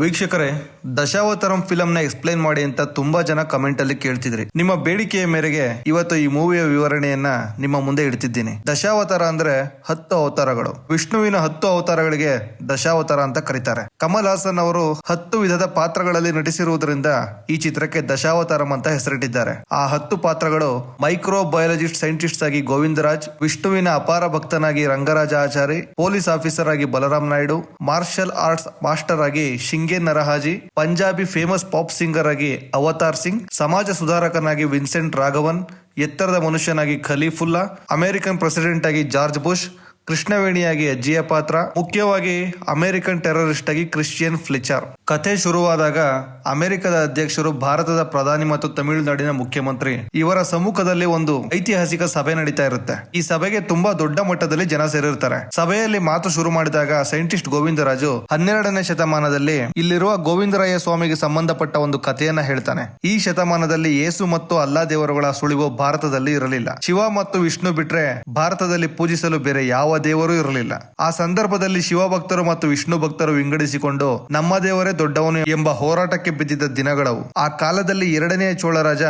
ವೀಕ್ಷಕರೇ, ದಶಾವತಾರಂ ನ ಎಕ್ಸ್ಪ್ಲೈನ್ ಮಾಡಿ ಅಂತ ತುಂಬಾ ಜನ ಕಮೆಂಟ್ ಅಲ್ಲಿ ಕೇಳ್ತಿದ್ರಿ. ನಿಮ್ಮ ಬೇಡಿಕೆಯ ಮೇರೆಗೆ ಇವತ್ತು ಈ ಮೂವಿಯ ವಿವರಣೆಯನ್ನ ನಿಮ್ಮ ಮುಂದೆ ಇಡ್ತಿದ್ದೀನಿ. ದಶಾವತಾರ ಅಂದ್ರೆ ಹತ್ತು ಅವತಾರಗಳು. ವಿಷ್ಣುವಿನ ಹತ್ತು ಅವತಾರಗಳಿಗೆ ದಶಾವತಾರ ಅಂತ ಕರೀತಾರೆ. ಕಮಲ್ ಹಾಸನ್ ಅವರು ಹತ್ತು ವಿಧದ ಪಾತ್ರಗಳಲ್ಲಿ ನಟಿಸಿರುವುದರಿಂದ ಈ ಚಿತ್ರಕ್ಕೆ ದಶಾವತಾರಂ ಅಂತ ಹೆಸರಿಟ್ಟಿದ್ದಾರೆ. ಆ ಹತ್ತು ಪಾತ್ರಗಳು ಮೈಕ್ರೋ ಬಯಾಲಜಿಸ್ಟ್ ಸೈಂಟಿಸ್ಟ್ ಆಗಿ ಗೋವಿಂದರಾಜ್, ವಿಷ್ಣುವಿನ ಅಪಾರ ಭಕ್ತನಾಗಿ ರಂಗರಾಜ ಆಚಾರಿ ಪೊಲೀಸ್ ಆಫೀಸರ್ ಆಗಿ Balaram Naidu martial arts master ಆಗಿ ಶಿಂಗೆ ನರಹಾಜಿ, ಪಂಜಾಬಿ ಫೇಮಸ್ ಪಾಪ್ ಸಿಂಗರ್ ಆಗಿ ಅವತಾರ್ ಸಿಂಗ್, ಸಮಾಜ ಸುಧಾರಕನಾಗಿ ವಿನ್ಸೆಂಟ್ ರಾಘವನ್, ಎತ್ತರದ ಮನುಷ್ಯನಾಗಿ ಖಲೀಫುಲ್ಲಾ, ಅಮೆರಿಕನ್ ಪ್ರೆಸಿಡೆಂಟ್ ಆಗಿ ಜಾರ್ಜ್ ಬುಷ್ ಕೃಷ್ಣವೇಣಿಯಾಗಿ ಅಜ್ಜಿಯ ಪಾತ್ರ, ಮುಖ್ಯವಾಗಿ ಅಮೆರಿಕನ್ ಟೆರರಿಸ್ಟ್ ಆಗಿ ಕ್ರಿಶ್ಚಿಯನ್ ಫ್ಲಿಚರ್. ಕಥೆ ಶುರುವಾದಾಗ ಅಮೆರಿಕದ ಅಧ್ಯಕ್ಷರು ಭಾರತದ ಪ್ರಧಾನಿ ಮತ್ತು ತಮಿಳುನಾಡಿನ ಮುಖ್ಯಮಂತ್ರಿ. ಇವರ ಸಮ್ಮುಖದಲ್ಲಿ ಒಂದು ಐತಿಹಾಸಿಕ ಸಭೆ ನಡೀತಾ ಇರುತ್ತೆ. ಈ ಸಭೆಗೆ ತುಂಬಾ ದೊಡ್ಡ ಮಟ್ಟದಲ್ಲಿ ಜನ ಸೇರಿರ್ತಾರೆ. ಸಭೆಯಲ್ಲಿ ಮಾತು ಶುರು ಮಾಡಿದಾಗ ಸೈಂಟಿಸ್ಟ್ ಗೋವಿಂದರಾಜು ಹನ್ನೆರಡನೇ ಶತಮಾನದಲ್ಲಿ ಇಲ್ಲಿರುವ ಗೋವಿಂದರಾಯ ಸ್ವಾಮಿಗೆ ಸಂಬಂಧಪಟ್ಟ ಒಂದು ಕಥೆಯನ್ನ ಹೇಳ್ತಾನೆ. ಈ ಶತಮಾನದಲ್ಲಿ ಯೇಸು ಮತ್ತು ಅಲ್ಲಾ ದೇವರುಗಳ ಸುಳಿವು ಭಾರತದಲ್ಲಿ ಇರಲಿಲ್ಲ. ಶಿವ ಮತ್ತು ವಿಷ್ಣು ಬಿಟ್ರೆ ಭಾರತದಲ್ಲಿ ಪೂಜಿಸಲು ಬೇರೆ ಯಾವ ದೇವರು ಇರಲಿಲ್ಲ. ಆ ಸಂದರ್ಭದಲ್ಲಿ ಶಿವಭಕ್ತರು ಮತ್ತು ವಿಷ್ಣು ಭಕ್ತರು ವಿಂಗಡಿಸಿಕೊಂಡು, ನಮ್ಮ ದೇವರೇ ದೊಡ್ಡವನು ಎಂಬ ಹೋರಾಟಕ್ಕೆ ಬಿದ್ದಿದ್ದ ದಿನಗಳವು. ಆ ಕಾಲದಲ್ಲಿ ಎರಡನೆಯ ಚೋಳರಾಜ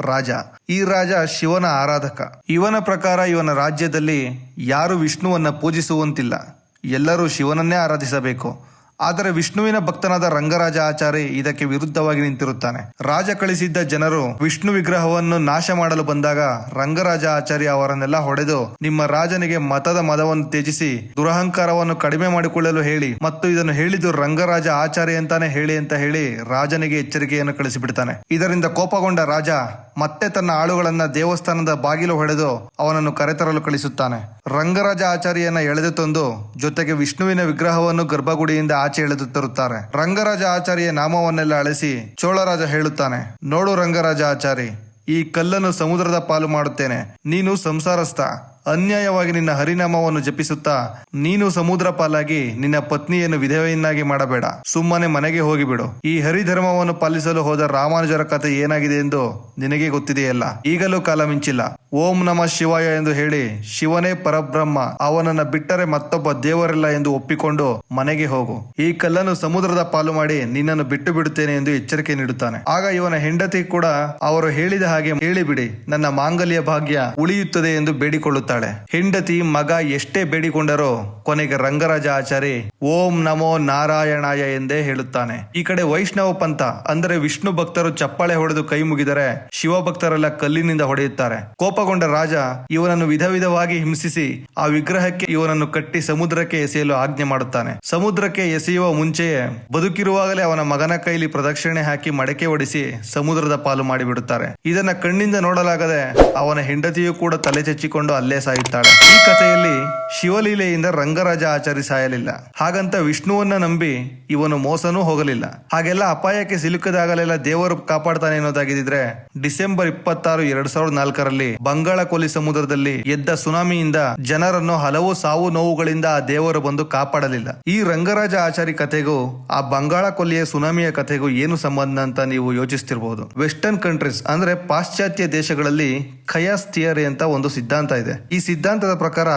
ರಾಜ. ಈ ರಾಜ ಶಿವನ ಆರಾಧಕ. ಇವನ ಪ್ರಕಾರ ಇವನ ರಾಜ್ಯದಲ್ಲಿ ಯಾರು ವಿಷ್ಣುವನ್ನ ಪೂಜಿಸುವಂತಿಲ್ಲ. ಎಲ್ಲರೂ ಶಿವನನ್ನೇ ಆರಾಧಿಸಬೇಕು. ಆದರೆ ವಿಷ್ಣುವಿನ ಭಕ್ತನಾದ ರಂಗರಾಜ ಆಚಾರಿ ಇದಕ್ಕೆ ವಿರುದ್ಧವಾಗಿ ನಿಂತಿರುತ್ತಾನೆ. ರಾಜ ಕಳಿಸಿದ್ದ ಜನರು ವಿಷ್ಣು ವಿಗ್ರಹವನ್ನು ನಾಶ ಮಾಡಲು ಬಂದಾಗ ರಂಗರಾಜ ಆಚಾರ್ಯ ಅವರನ್ನೆಲ್ಲ ಹೊಡೆದು ನಿಮ್ಮ ರಾಜನಿಗೆ ಮತದ ಮದವನ್ನು ತ್ಯಜಿಸಿ ದುರಹಂಕಾರವನ್ನು ಕಡಿಮೆ ಮಾಡಿಕೊಳ್ಳಲು ಹೇಳಿ ಮತ್ತು ಇದನ್ನು ಹೇಳಿದ್ದು ರಂಗರಾಜ ಆಚಾರ್ಯ ಅಂತಾನೆ ಹೇಳಿ ಅಂತ ಹೇಳಿ ರಾಜನಿಗೆ ಎಚ್ಚರಿಕೆಯನ್ನು ಕಳಿಸಿಬಿಡ್ತಾನೆ. ಇದರಿಂದ ಕೋಪಗೊಂಡ ರಾಜ ಮತ್ತೆ ತನ್ನ ಆಳುಗಳನ್ನ ದೇವಸ್ಥಾನದ ಬಾಗಿಲು ಹೊಡೆದು ಅವನನ್ನು ಕರೆತರಲು ಕಳಿಸುತ್ತಾನೆ. ರಂಗರಾಜ ಆಚಾರ್ಯನ ಎಳೆದು ತಂದು ಜೊತೆಗೆ ವಿಷ್ಣುವಿನ ವಿಗ್ರಹವನ್ನು ಗರ್ಭಗುಡಿಯಿಂದ ಆಚೆ ಎಳೆದು ತರುತ್ತಾರೆ. ರಂಗರಾಜ ಆಚಾರ್ಯ ನಾಮವನ್ನೆಲ್ಲ ಅಳಿಸಿ ಚೋಳರಾಜ ಹೇಳುತ್ತಾನೆ, ನೋಡು ರಂಗರಾಜ ಆಚಾರಿ, ಈ ಕಲ್ಲನ್ನು ಸಮುದ್ರದ ಪಾಲು ಮಾಡುತ್ತೇನೆ. ನೀನು ಸಂಸಾರಸ್ಥ. ಅನ್ಯಾಯವಾಗಿ ನಿನ್ನ ಹರಿನಾಮವನ್ನು ಜಪಿಸುತ್ತಾ, ನೀನು ಸಮುದ್ರ ಪಾಲಾಗಿ ನಿನ್ನ ಪತ್ನಿಯನ್ನು ವಿಧವೆಯನ್ನಾಗಿ ಮಾಡಬೇಡ. ಸುಮ್ಮನೆ ಮನೆಗೆ ಹೋಗಿಬಿಡು. ಈ ಹರಿಧರ್ಮವನ್ನು ಪಾಲಿಸಲು ಹೋದ ರಾಮಾನುಜರ ಕಥೆ ಏನಾಗಿದೆ ಎಂದು ನಿನಗೆ ಗೊತ್ತಿದೆಯಲ್ಲ? ಈಗಲೂ ಕಾಲ ಮಿಂಚಿಲ್ಲ. ಓಂ ನಮ ಶಿವಾಯ ಎಂದು ಹೇಳಿ ಶಿವನೇ ಪರಬ್ರಹ್ಮ, ಅವನನ್ನ ಬಿಟ್ಟರೆ ಮತ್ತೊಬ್ಬ ದೇವರಿಲ್ಲ ಎಂದು ಒಪ್ಪಿಕೊಂಡು ಮನೆಗೆ ಹೋಗು. ಈ ಕಲ್ಲನ್ನು ಸಮುದ್ರದ ಪಾಲು ಮಾಡಿ ನಿನ್ನನ್ನು ಬಿಟ್ಟು ಬಿಡುತ್ತೇನೆ ಎಂದು ಎಚ್ಚರಿಕೆ ನೀಡುತ್ತಾನೆ. ಆಗ ಇವನ ಹೆಂಡತಿ ಕೂಡ ಅವರು ಹೇಳಿದ ಹಾಗೆ ಹೇಳಿಬಿಡಿ, ನನ್ನ ಮಾಂಗಲ್ಯ ಭಾಗ್ಯ ಉಳಿಯುತ್ತದೆ ಎಂದು ಬೇಡಿಕೊಳ್ಳುತ್ತಾಳೆ. ಹೆಂಡತಿ, ಮಗ ಎಷ್ಟೇ ಬೇಡಿಕೊಂಡರೋ ಕೊನೆಗೆ ರಂಗರಾಜ ಆಚಾರಿ ಓಂ ನಮೋ ನಾರಾಯಣಾಯ ಎಂದೇ ಹೇಳುತ್ತಾನೆ. ಈ ಕಡೆ ವೈಷ್ಣವ ಪಂಥ, ಅಂದರೆ ವಿಷ್ಣು ಭಕ್ತರು ಚಪ್ಪಾಳೆ ಹೊಡೆದು ಕೈ ಮುಗಿದರೆ ಶಿವ ಭಕ್ತರೆಲ್ಲ ಕಲ್ಲಿನಿಂದ ಹೊಡೆಯುತ್ತಾರೆ. ಕೋಪಗೊಂಡ ರಾಜ ಇವನನ್ನು ವಿಧ ವಿಧವಾಗಿ ಹಿಂಸಿಸಿ ಆ ವಿಗ್ರಹಕ್ಕೆ ಇವನನ್ನು ಕಟ್ಟಿ ಸಮುದ್ರಕ್ಕೆ ಎಸೆಯಲು ಆಜ್ಞೆ ಮಾಡುತ್ತಾನೆ. ಸಮುದ್ರಕ್ಕೆ ಎಸೆಯುವ ಮುಂಚೆಯೇ ಬದುಕಿರುವಾಗಲೇ ಅವನ ಮಗನ ಕೈಲಿ ಪ್ರದಕ್ಷಿಣೆ ಹಾಕಿ ಮಡಕೆ ಒಡಿಸಿ ಸಮುದ್ರದ ಪಾಲು ಮಾಡಿಬಿಡುತ್ತಾರೆ. ಇದನ್ನ ಕಣ್ಣಿಂದ ನೋಡಲಾಗದೆ ಅವನ ಹೆಂಡತಿಯು ಕೂಡ ತಲೆ ಚಚ್ಚಿಕೊಂಡು ಅಲ್ಲೇ ಸಾಯುತ್ತಾಳೆ. ಈ ಕಥೆಯಲ್ಲಿ ಶಿವಲೀಲೆಯಿಂದ ರಂಗರಾಜ ಆಚಾರಿ ಸಾಯಲಿಲ್ಲ. ಹಾಗಂತ ವಿಷ್ಣುವನ್ನ ನಂಬಿ ಇವನು ಮೋಸನೂ ಹೋಗಲಿಲ್ಲ. ಹಾಗೆಲ್ಲ ಅಪಾಯಕ್ಕೆ ಸಿಲುಕದಾಗಲೆಲ್ಲ ದೇವರು ಕಾಪಾಡ್ತಾನೆ ಅನ್ನೋದಾಗಿದ್ರೆ ಡಿಸೆಂಬರ್ ಇಪ್ಪತ್ತಾರು ಎರಡ್ ಸಾವಿರದ ನಾಲ್ಕರಲ್ಲಿ ಬಂಗಾಳ ಸಮುದ್ರದಲ್ಲಿ ಎದ್ದ ಸುನಾಮಿಯಿಂದ ಜನರನ್ನು ಹಲವು ಸಾವು ನೋವುಗಳಿಂದ ಆ ದೇವರು ಬಂದು ಕಾಪಾಡಲಿಲ್ಲ. ಈ ರಂಗರಾಜ ಆಚಾರಿ ಕಥೆಗೂ ಆ ಬಂಗಾಳ ಕೊಲ್ಲಿಯ ಸುನಾಮಿಯ ಕಥೆಗೂ ಏನು ಸಂಬಂಧ ಅಂತ ನೀವು ಯೋಚಿಸ್ತಿರ್ಬೋದು. ವೆಸ್ಟರ್ನ್ ಕಂಟ್ರೀಸ್ ಅಂದ್ರೆ ಪಾಶ್ಚಾತ್ಯ ದೇಶಗಳಲ್ಲಿ ಖಯಾಸ್ ಥಿಯರಿ ಅಂತ ಒಂದು ಸಿದ್ಧಾಂತ ಇದೆ. ಈ ಸಿದ್ಧಾಂತದ ಪ್ರಕಾರ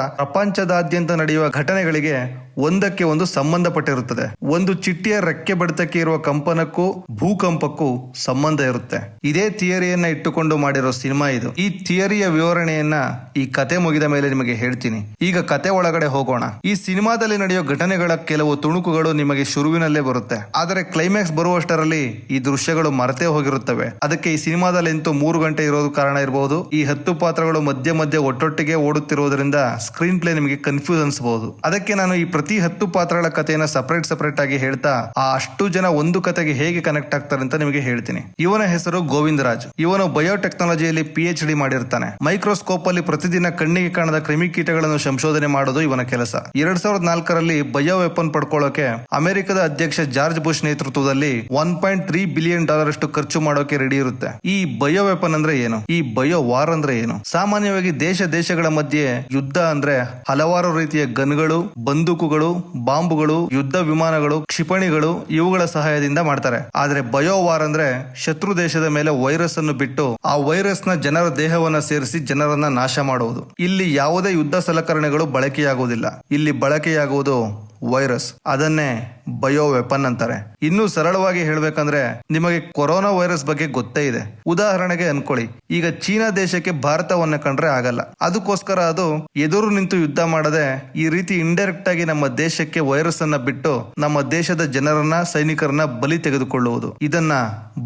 ಪ್ರಪಂಚದಾದ್ಯಂತ ನಡೆಯುವ ಘಟನೆಗಳಿಗೆ ಒಂದಕ್ಕೆ ಒಂದು ಸಂಬಂಧಪಟ್ಟಿರುತ್ತದೆ. ಒಂದು ಚಿಟ್ಟಿಯ ರೆಕ್ಕೆ ಬಡಿತಕ್ಕೆ ಇರುವ ಕಂಪನಕ್ಕೂ ಭೂಕಂಪಕ್ಕೂ ಸಂಬಂಧ ಇರುತ್ತೆ. ಇದೇ ಥಿಯರಿಯನ್ನ ಇಟ್ಟುಕೊಂಡು ಮಾಡಿರೋ ಸಿನಿಮಾ ಇದು. ಈ ಥಿಯರಿಯ ವಿವರಣೆಯನ್ನ ಈ ಕತೆ ಮುಗಿದ ಮೇಲೆ ನಿಮಗೆ ಹೇಳ್ತೀನಿ. ಈಗ ಕತೆ ಒಳಗಡೆ ಹೋಗೋಣ. ಈ ಸಿನಿಮಾದಲ್ಲಿ ನಡೆಯೋ ಘಟನೆಗಳ ಕೆಲವು ತುಣುಕುಗಳು ನಿಮಗೆ ಶುರುವಿನಲ್ಲೇ ಬರುತ್ತೆ. ಆದರೆ ಕ್ಲೈಮ್ಯಾಕ್ಸ್ ಬರುವಷ್ಟರಲ್ಲಿ ಈ ದೃಶ್ಯಗಳು ಮರೆತೇ ಹೋಗಿರುತ್ತವೆ. ಅದಕ್ಕೆ ಈ ಸಿನಿಮಾದಲ್ಲಿ ಅಂತೂ ಮೂರು ಗಂಟೆ ಇರೋದು ಕಾರಣ ಇರಬಹುದು ಈ ಹತ್ತು ಪಾತ್ರಗಳು ಮಧ್ಯೆ ಮಧ್ಯೆ ಒಟ್ಟೊಟ್ಟಿಗೆ ಓಡುತ್ತಿರುವುದರಿಂದ ಸ್ಕ್ರೀನ್ ಪ್ಲೇ ನಿಮಗೆ ಕನ್ಫ್ಯೂಸ್ ಅನ್ಸಬಹುದು ಅದಕ್ಕೆ ನಾನು ಈ ಪ್ರತಿ ಹತ್ತು ಪಾತ್ರಗಳ ಕಥೆಯನ್ನ ಸಪರೇಟ್ ಸಪರೇಟ್ ಆಗಿ ಹೇಳ್ತಾ ಆ ಅಷ್ಟು ಜನ ಒಂದು ಕತೆಗೆ ಹೇಗೆ ಕನೆಕ್ಟ್ ಆಗ್ತಾರೆ ಅಂತ ನಿಮಗೆ ಹೇಳ್ತೀನಿ. ಇವನ ಹೆಸರು ಗೋವಿಂದರಾಜ್. ಇವನು ಬಯೋಟೆಕ್ನಾಲಜಿಯಲ್ಲಿ ಪಿ ಎಚ್ ಡಿ ಮಾಡಿರ್ತಾನೆ. ಮೈಕ್ರೋಸ್ಕೋಪ್ ಅಲ್ಲಿ ಪ್ರತಿದಿನ ಕಣ್ಣಿಗೆ ಕಾಣದ ಕ್ರಿಮಿಕೀಟಗಳನ್ನು ಸಂಶೋಧನೆ ಮಾಡೋದು ಇವನ ಕೆಲಸ. ಎರಡ್ ಸಾವಿರದ ನಾಲ್ಕರಲ್ಲಿ ಬಯೋ ವೆಪನ್ ಪಡ್ಕೊಳ್ಳೋಕೆ ಅಮೆರಿಕದ ಅಧ್ಯಕ್ಷ ಜಾರ್ಜ್ ಬುಷ್ ನೇತೃತ್ವದಲ್ಲಿ one point three billion dollar ಅಷ್ಟು ಖರ್ಚು ಮಾಡೋಕೆ ರೆಡಿ ಇರುತ್ತೆ. ಈ ಬಯೋ ವೆಪನ್ ಅಂದ್ರೆ ಏನು? ಈ ಬಯೋ ವಾರ್ ಅಂದ್ರೆ ಏನು? ಸಾಮಾನ್ಯವಾಗಿ ದೇಶ, ದೇಶಗಳ ಮಧ್ಯೆ ಯುದ್ಧ ಅಂದ್ರೆ ಹಲವಾರು ರೀತಿಯ ಗನ್ಗಳು ಬಂದೂಕುಗಳು ಬಾಂಬುಗಳು, ಯುದ್ಧ ವಿಮಾನಗಳು, ಕ್ಷಿಪಣಿಗಳು ಇವುಗಳ ಸಹಾಯದಿಂದ ಮಾಡ್ತಾರೆ. ಆದ್ರೆ ಬಯೋವಾರ್ ಅಂದ್ರೆ ಶತ್ರು ದೇಶದ ಮೇಲೆ ವೈರಸ್ ಅನ್ನು ಬಿಟ್ಟು ಆ ವೈರಸ್ನ ಜನರ ದೇಹವನ್ನ ಸೇರಿಸಿ ಜನರನ್ನ ನಾಶ ಮಾಡುವುದು. ಇಲ್ಲಿ ಯಾವುದೇ ಯುದ್ಧ ಸಲಕರಣೆಗಳು ಬಳಕೆಯಾಗುವುದಿಲ್ಲ. ಇಲ್ಲಿ ಬಳಕೆಯಾಗುವುದು ವೈರಸ್. ಅದನ್ನೇ ಬಯೋ ವೆಪನ್ ಅಂತಾರೆ. ಇನ್ನು ಸರಳವಾಗಿ ಹೇಳಬೇಕಂದ್ರೆ ನಿಮಗೆ ಕೊರೋನಾ ವೈರಸ್ ಬಗ್ಗೆ ಗೊತ್ತೇ ಇದೆ. ಉದಾಹರಣೆಗೆ ಅನ್ಕೊಳ್ಳಿ. ಈಗ ಚೀನಾ ದೇಶಕ್ಕೆ ಭಾರತವನ್ನ ಕಂಡ್ರೆ ಆಗಲ್ಲ. ಅದಕ್ಕೋಸ್ಕರ ಅದು ಎದುರು ನಿಂತು ಯುದ್ಧ ಮಾಡದೆ ಈ ರೀತಿ ಇಂಡೈರೆಕ್ಟ್ ಆಗಿ ನಮ್ಮ ದೇಶಕ್ಕೆ ವೈರಸ್ ಅನ್ನ ಬಿಟ್ಟು ನಮ್ಮ ದೇಶದ ಜನರನ್ನ, ಸೈನಿಕರನ್ನ ಬಲಿ ತೆಗೆದುಕೊಳ್ಳುವುದು. ಇದನ್ನ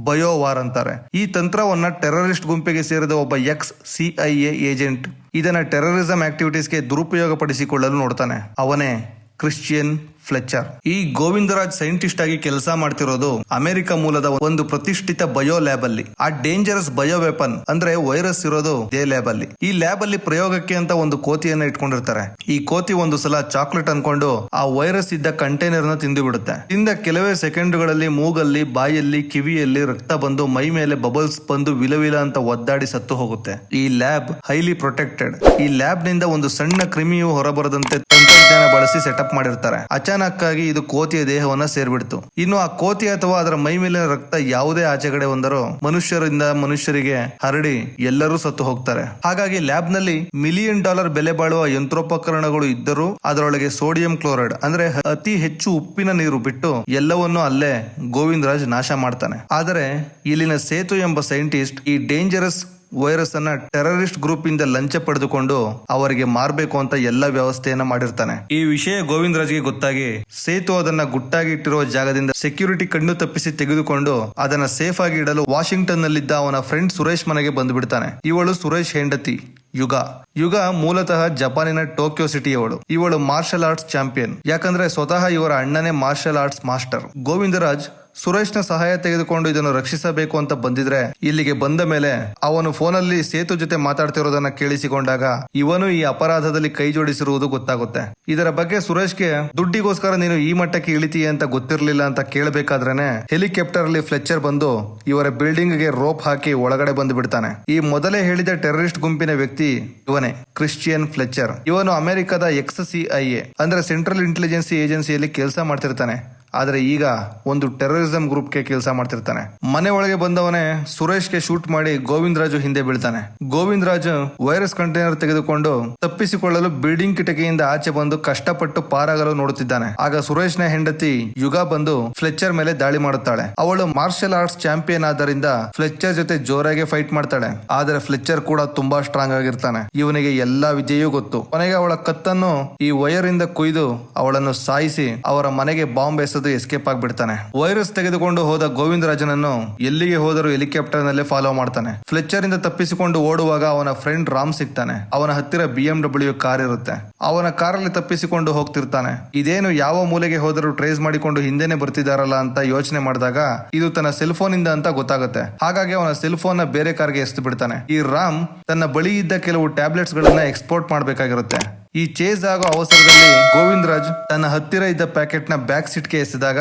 ಬಯೋ ವಾರ್ ಅಂತಾರೆ. ಈ ತಂತ್ರವನ್ನ ಟೆರರಿಸ್ಟ್ ಗುಂಪಿಗೆ ಸೇರಿದ ಒಬ್ಬ ಎಕ್ಸ್ ಸಿಐಎ ಏಜೆಂಟ್ ಇದನ್ನ ಟೆರರಿಸಂ ಆಕ್ಟಿವಿಟೀಸ್ಗೆ ದುರುಪಯೋಗ ಪಡಿಸಿಕೊಳ್ಳಲು ನೋಡ್ತಾನೆ. ಅವನೇ ಕ್ರಿಶ್ಚಿಯನ್ ಫ್ಲೆಚರ್ ಈ ಗೋವಿಂದರಾಜ್ ಸೈಂಟಿಸ್ಟ್ ಆಗಿ ಕೆಲಸ ಮಾಡ್ತಿರೋದು ಅಮೆರಿಕ ಮೂಲದ ಒಂದು ಪ್ರತಿಷ್ಠಿತ ಬಯೋ ಲ್ಯಾಬ್ ಅಲ್ಲಿ ಆ ಡೇಂಜರಸ್ ಬಯೋ ವೆಪನ್ ಅಂದ್ರೆ ವೈರಸ್ ಇರೋದು ಇದೇ ಲ್ಯಾಬ್ ಅಲ್ಲಿ ಈ ಲ್ಯಾಬ್ ಅಲ್ಲಿ ಪ್ರಯೋಗಕ್ಕೆ ಅಂತ ಒಂದು ಕೋತಿಯನ್ನ ಇಟ್ಕೊಂಡಿರ್ತಾರೆ. ಈ ಕೋತಿ ಒಂದು ಸಲ ಚಾಕ್ಲೇಟ್ ಅನ್ಕೊಂಡು ಆ ವೈರಸ್ ಇದ್ದ ಕಂಟೈನರ್ನ ತಿಂದು ಬಿಡುತ್ತೆ ತಿಂದ ಕೆಲವೇ ಸೆಕೆಂಡ್ಗಳಲ್ಲಿ ಮೂಗಲ್ಲಿ, ಬಾಯಲ್ಲಿ, ಕಿವಿಯಲ್ಲಿ ರಕ್ತ ಬಂದು ಮೈ ಮೇಲೆ ಬಬಲ್ಸ್ ಬಂದು ವಿಲವಿಲ ಅಂತ ಒದ್ದಾಡಿ ಸತ್ತು ಹೋಗುತ್ತೆ. ಈ ಲ್ಯಾಬ್ ಹೈಲಿ ಪ್ರೊಟೆಕ್ಟೆಡ್. ಈ ಲ್ಯಾಬ್ನಿಂದ ಒಂದು ಸಣ್ಣ ಕ್ರಿಮಿಯು ಹೊರಬರದಂತೆ ತಂತ್ರಜ್ಞಾನ ಬಳಸಿ ಸೆಟಪ್ ಮಾಡಿರ್ತಾರೆ. ಅಚಾನಕ್ ಆಗಿ ಇದು ಕೋತಿಯ ದೇಹವನ್ನ ಸೇರ್ಬಿಡ್ತು. ಇನ್ನು ಆ ಕೋತಿ ಅಥವಾ ಅದರ ಮೈ ಮೇಲಿನ ರಕ್ತ ಯಾವುದೇ ಆಚೆ ಕಡೆ ಬಂದರೂ ಮನುಷ್ಯರಿಂದ ಮನುಷ್ಯರಿಗೆ ಹರಡಿ ಎಲ್ಲರೂ ಸತ್ತು ಹೋಗ್ತಾರೆ. ಹಾಗಾಗಿ ಲ್ಯಾಬ್ನಲ್ಲಿ ಮಿಲಿಯನ್ ಡಾಲರ್ ಬೆಲೆ ಬಾಳುವ ಯಂತ್ರೋಪಕರಣಗಳು ಇದ್ದರೂ ಅದರೊಳಗೆ ಸೋಡಿಯಂ ಕ್ಲೋರೈಡ್ ಅಂದ್ರೆ ಅತಿ ಹೆಚ್ಚು ಉಪ್ಪಿನ ನೀರು ಬಿಟ್ಟು ಎಲ್ಲವನ್ನೂ ಅಲ್ಲೇ ಗೋವಿಂದರಾಜ್ ನಾಶ ಮಾಡ್ತಾನೆ. ಆದರೆ ಇಲ್ಲಿನ ಸೇತು ಎಂಬ ಸೈಂಟಿಸ್ಟ್ ಈ ಡೇಂಜರಸ್ ವೈರಸ್ ಅನ್ನ ಟೆರರಿಸ್ಟ್ ಗ್ರೂಪ್ ಇಂದ ಲಂಚ ಪಡೆದುಕೊಂಡು ಅವರಿಗೆ ಮಾರಬೇಕು ಅಂತ ಎಲ್ಲ ವ್ಯವಸ್ಥೆಯನ್ನ ಮಾಡಿರ್ತಾನೆ. ಈ ವಿಷಯ ಗೋವಿಂದರಾಜ್ಗೆ ಗೊತ್ತಾಗಿ ಸೇತು ಅದನ್ನ ಗುಟ್ಟಾಗಿ ಇಟ್ಟಿರುವ ಜಾಗದಿಂದ ಸೆಕ್ಯೂರಿಟಿ ಕಣ್ಣು ತಪ್ಪಿಸಿ ತೆಗೆದುಕೊಂಡು ಅದನ್ನ ಸೇಫ್ ಆಗಿ ಇಡಲು ವಾಷಿಂಗ್ಟನ್ ನಲ್ಲಿದ್ದ ಅವನ ಫ್ರೆಂಡ್ ಸುರೇಶ್ ಮನೆಗೆ ಬಂದು ಬಿಡ್ತಾನೆ ಇವಳು ಸುರೇಶ್ ಹೆಂಡತಿ, ಯುಗ. ಯುಗ ಮೂಲತಃ ಜಪಾನಿನ ಟೋಕಿಯೋ ಸಿಟಿಯವಳು. ಇವಳು ಮಾರ್ಷಲ್ ಆರ್ಟ್ಸ್ ಚಾಂಪಿಯನ್. ಯಾಕಂದ್ರೆ ಸ್ವತಃ ಇವರ ಅಣ್ಣನೇ ಮಾರ್ಷಲ್ ಆರ್ಟ್ಸ್ ಮಾಸ್ಟರ್. ಗೋವಿಂದರಾಜ್ ಸುರೇಶ್ನ ಸಹಾಯ ತೆಗೆದುಕೊಂಡು ಇದನ್ನು ರಕ್ಷಿಸಬೇಕು ಅಂತ ಬಂದಿದ್ರೆ ಇಲ್ಲಿಗೆ ಬಂದ ಮೇಲೆ ಅವನು ಫೋನಲ್ಲಿ ಸೇತು ಜೊತೆ ಮಾತಾಡ್ತಿರೋದನ್ನ ಕೇಳಿಸಿಕೊಂಡಾಗ ಇವನು ಈ ಅಪರಾಧದಲ್ಲಿ ಕೈ ಜೋಡಿಸಿರುವುದು ಗೊತ್ತಾಗುತ್ತೆ. ಇದರ ಬಗ್ಗೆ ಸುರೇಶ್ಗೆ, ದುಡ್ಡಿಗೋಸ್ಕರ ನೀನು ಈ ಮಟ್ಟಕ್ಕೆ ಇಳಿತೀಯ ಅಂತ ಗೊತ್ತಿರಲಿಲ್ಲ ಅಂತ ಕೇಳಬೇಕಾದ್ರೇನೆ ಹೆಲಿಕಾಪ್ಟರ್ ಅಲ್ಲಿ ಫ್ಲೆಚರ್ ಬಂದು ಇವರ ಬಿಲ್ಡಿಂಗ್ಗೆ ರೋಪ್ ಹಾಕಿ ಒಳಗಡೆ ಬಂದು ಬಿಡ್ತಾನೆ ಈ ಮೊದಲೇ ಹೇಳಿದ ಟೆರರಿಸ್ಟ್ ಗುಂಪಿನ ವ್ಯಕ್ತಿ ಇವನೇ, ಕ್ರಿಶ್ಚಿಯನ್ ಫ್ಲೆಚರ್ ಇವನು ಅಮೆರಿಕದ ಎಕ್ಸ್ ಸಿಐಎ ಅಂದ್ರೆ ಸೆಂಟ್ರಲ್ ಇಂಟೆಲಿಜೆನ್ಸಿ ಏಜೆನ್ಸಿಯಲ್ಲಿ ಕೆಲಸ ಮಾಡ್ತಿರ್ತಾನೆ. ಆದ್ರೆ ಈಗ ಒಂದು ಟೆರರಿಸಂ ಗ್ರೂಪ್ಗೆ ಕೆಲಸ ಮಾಡ್ತಿರ್ತಾನೆ. ಮನೆ ಒಳಗೆ ಬಂದವನೇ ಸುರೇಶ್ಗೆ ಶೂಟ್ ಮಾಡಿ ಗೋವಿಂದ್ ರಾಜು ಹಿಂದೆ ಬೀಳ್ತಾನೆ. ಗೋವಿಂದ್ ರಾಜು ವೈರಸ್ ಕಂಟೈನರ್ ತೆಗೆದುಕೊಂಡು ತಪ್ಪಿಸಿಕೊಳ್ಳಲು ಬಿಲ್ಡಿಂಗ್ ಕಿಟಕಿಯಿಂದ ಆಚೆ ಬಂದು ಕಷ್ಟಪಟ್ಟು ಪಾರಾಗಲು ನೋಡುತ್ತಿದ್ದಾನೆ. ಆಗ ಸುರೇಶ್ನ ಹೆಂಡತಿ ಯುಗ ಬಂದು ಫ್ಲೆಚರ್ ಮೇಲೆ ದಾಳಿ ಮಾಡುತ್ತಾಳೆ. ಅವಳು ಮಾರ್ಷಲ್ ಆರ್ಟ್ಸ್ ಚಾಂಪಿಯನ್ ಆದ್ದರಿಂದ ಫ್ಲೆಚರ್ ಜೊತೆ ಜೋರಾಗಿ ಫೈಟ್ ಮಾಡ್ತಾಳೆ. ಆದರೆ ಫ್ಲೆಚರ್ ಕೂಡ ತುಂಬಾ ಸ್ಟ್ರಾಂಗ್ ಆಗಿರ್ತಾನೆ. ಇವನಿಗೆ ಎಲ್ಲಾ ವಿದ್ಯೆಯೂ ಗೊತ್ತು. ಕೊನೆಗೆ ಅವಳ ಕತ್ತನ್ನು ಈ ವೈರ್ ಇಂದ ಕೊಯ್ದು ಅವಳನ್ನು ಸಾಯಿಸಿ ಅವರ ಮನೆಗೆ ಬಾಂಬ್ ಎಸೆದು ಎಸ್ಕೇಪ್ ಆಗ್ಬಿಡ್ತಾನೆ. ವೈರಸ್ ತೆಗೆದುಕೊಂಡು ಹೋದ ಗೋವಿಂದರಾಜನನ್ನು ಎಲ್ಲಿಗೆ ಹೋದರೂ ಹೆಲಿಕಾಪ್ಟರ್ ನಲ್ಲೇ ಫಾಲೋ ಮಾಡ್ತಾನೆ. ಫ್ಲೆಚರ್ ಇಂದ ತಪ್ಪಿಸಿಕೊಂಡು ಓಡುವಾಗ ಅವನ ಫ್ರೆಂಡ್ ರಾಮ್ ಸಿಗ್ತಾನೆ. ಅವನ ಹತ್ತಿರ ಬಿ ಎಂ ಡಬ್ಲ್ಯೂ ಕಾರ್ ಇರುತ್ತೆ. ಅವನ ಕಾರಲ್ಲಿ ತಪ್ಪಿಸಿಕೊಂಡು ಹೋಗ್ತಿರ್ತಾನೆ. ಇದೇನು ಯಾವ ಮೂಲೆಗೆ ಹೋದರೂ ಟ್ರೇಸ್ ಮಾಡಿಕೊಂಡು ಹಿಂದೆನೆ ಬರ್ತಿದಾರಲ್ಲ ಅಂತ ಯೋಚನೆ ಮಾಡಿದಾಗ ಇದು ತನ್ನ ಸೆಲ್ ಫೋನ್ ಇಂದ ಅಂತ ಗೊತ್ತಾಗುತ್ತೆ. ಹಾಗಾಗಿ ಅವನ ಸೆಲ್ ಫೋನ್ನ ಬೇರೆ ಕಾರ್ಗೆ ಎಸ್ತು ಬಿಡ್ತಾನೆ. ಈ ರಾಮ್ ತನ್ನ ಬಳಿ ಇದ್ದ ಕೆಲವು ಟ್ಯಾಬ್ಲೆಟ್ಸ್ ಗಳನ್ನ ಎಕ್ಸ್ಪೋರ್ಟ್ ಮಾಡಬೇಕಾಗಿರುತ್ತೆ. ಈ ಚೇಸ್ ಆಗೋ ಅವಸರದಲ್ಲಿ ಗೋವಿಂದ್ ರಾಜ್ ತನ್ನ ಹತ್ತಿರ ಇದ್ದ ಪ್ಯಾಕೆಟ್ನ ಬ್ಯಾಕ್ ಸೀಟ್ಗೆ ಎಸೆದಾಗ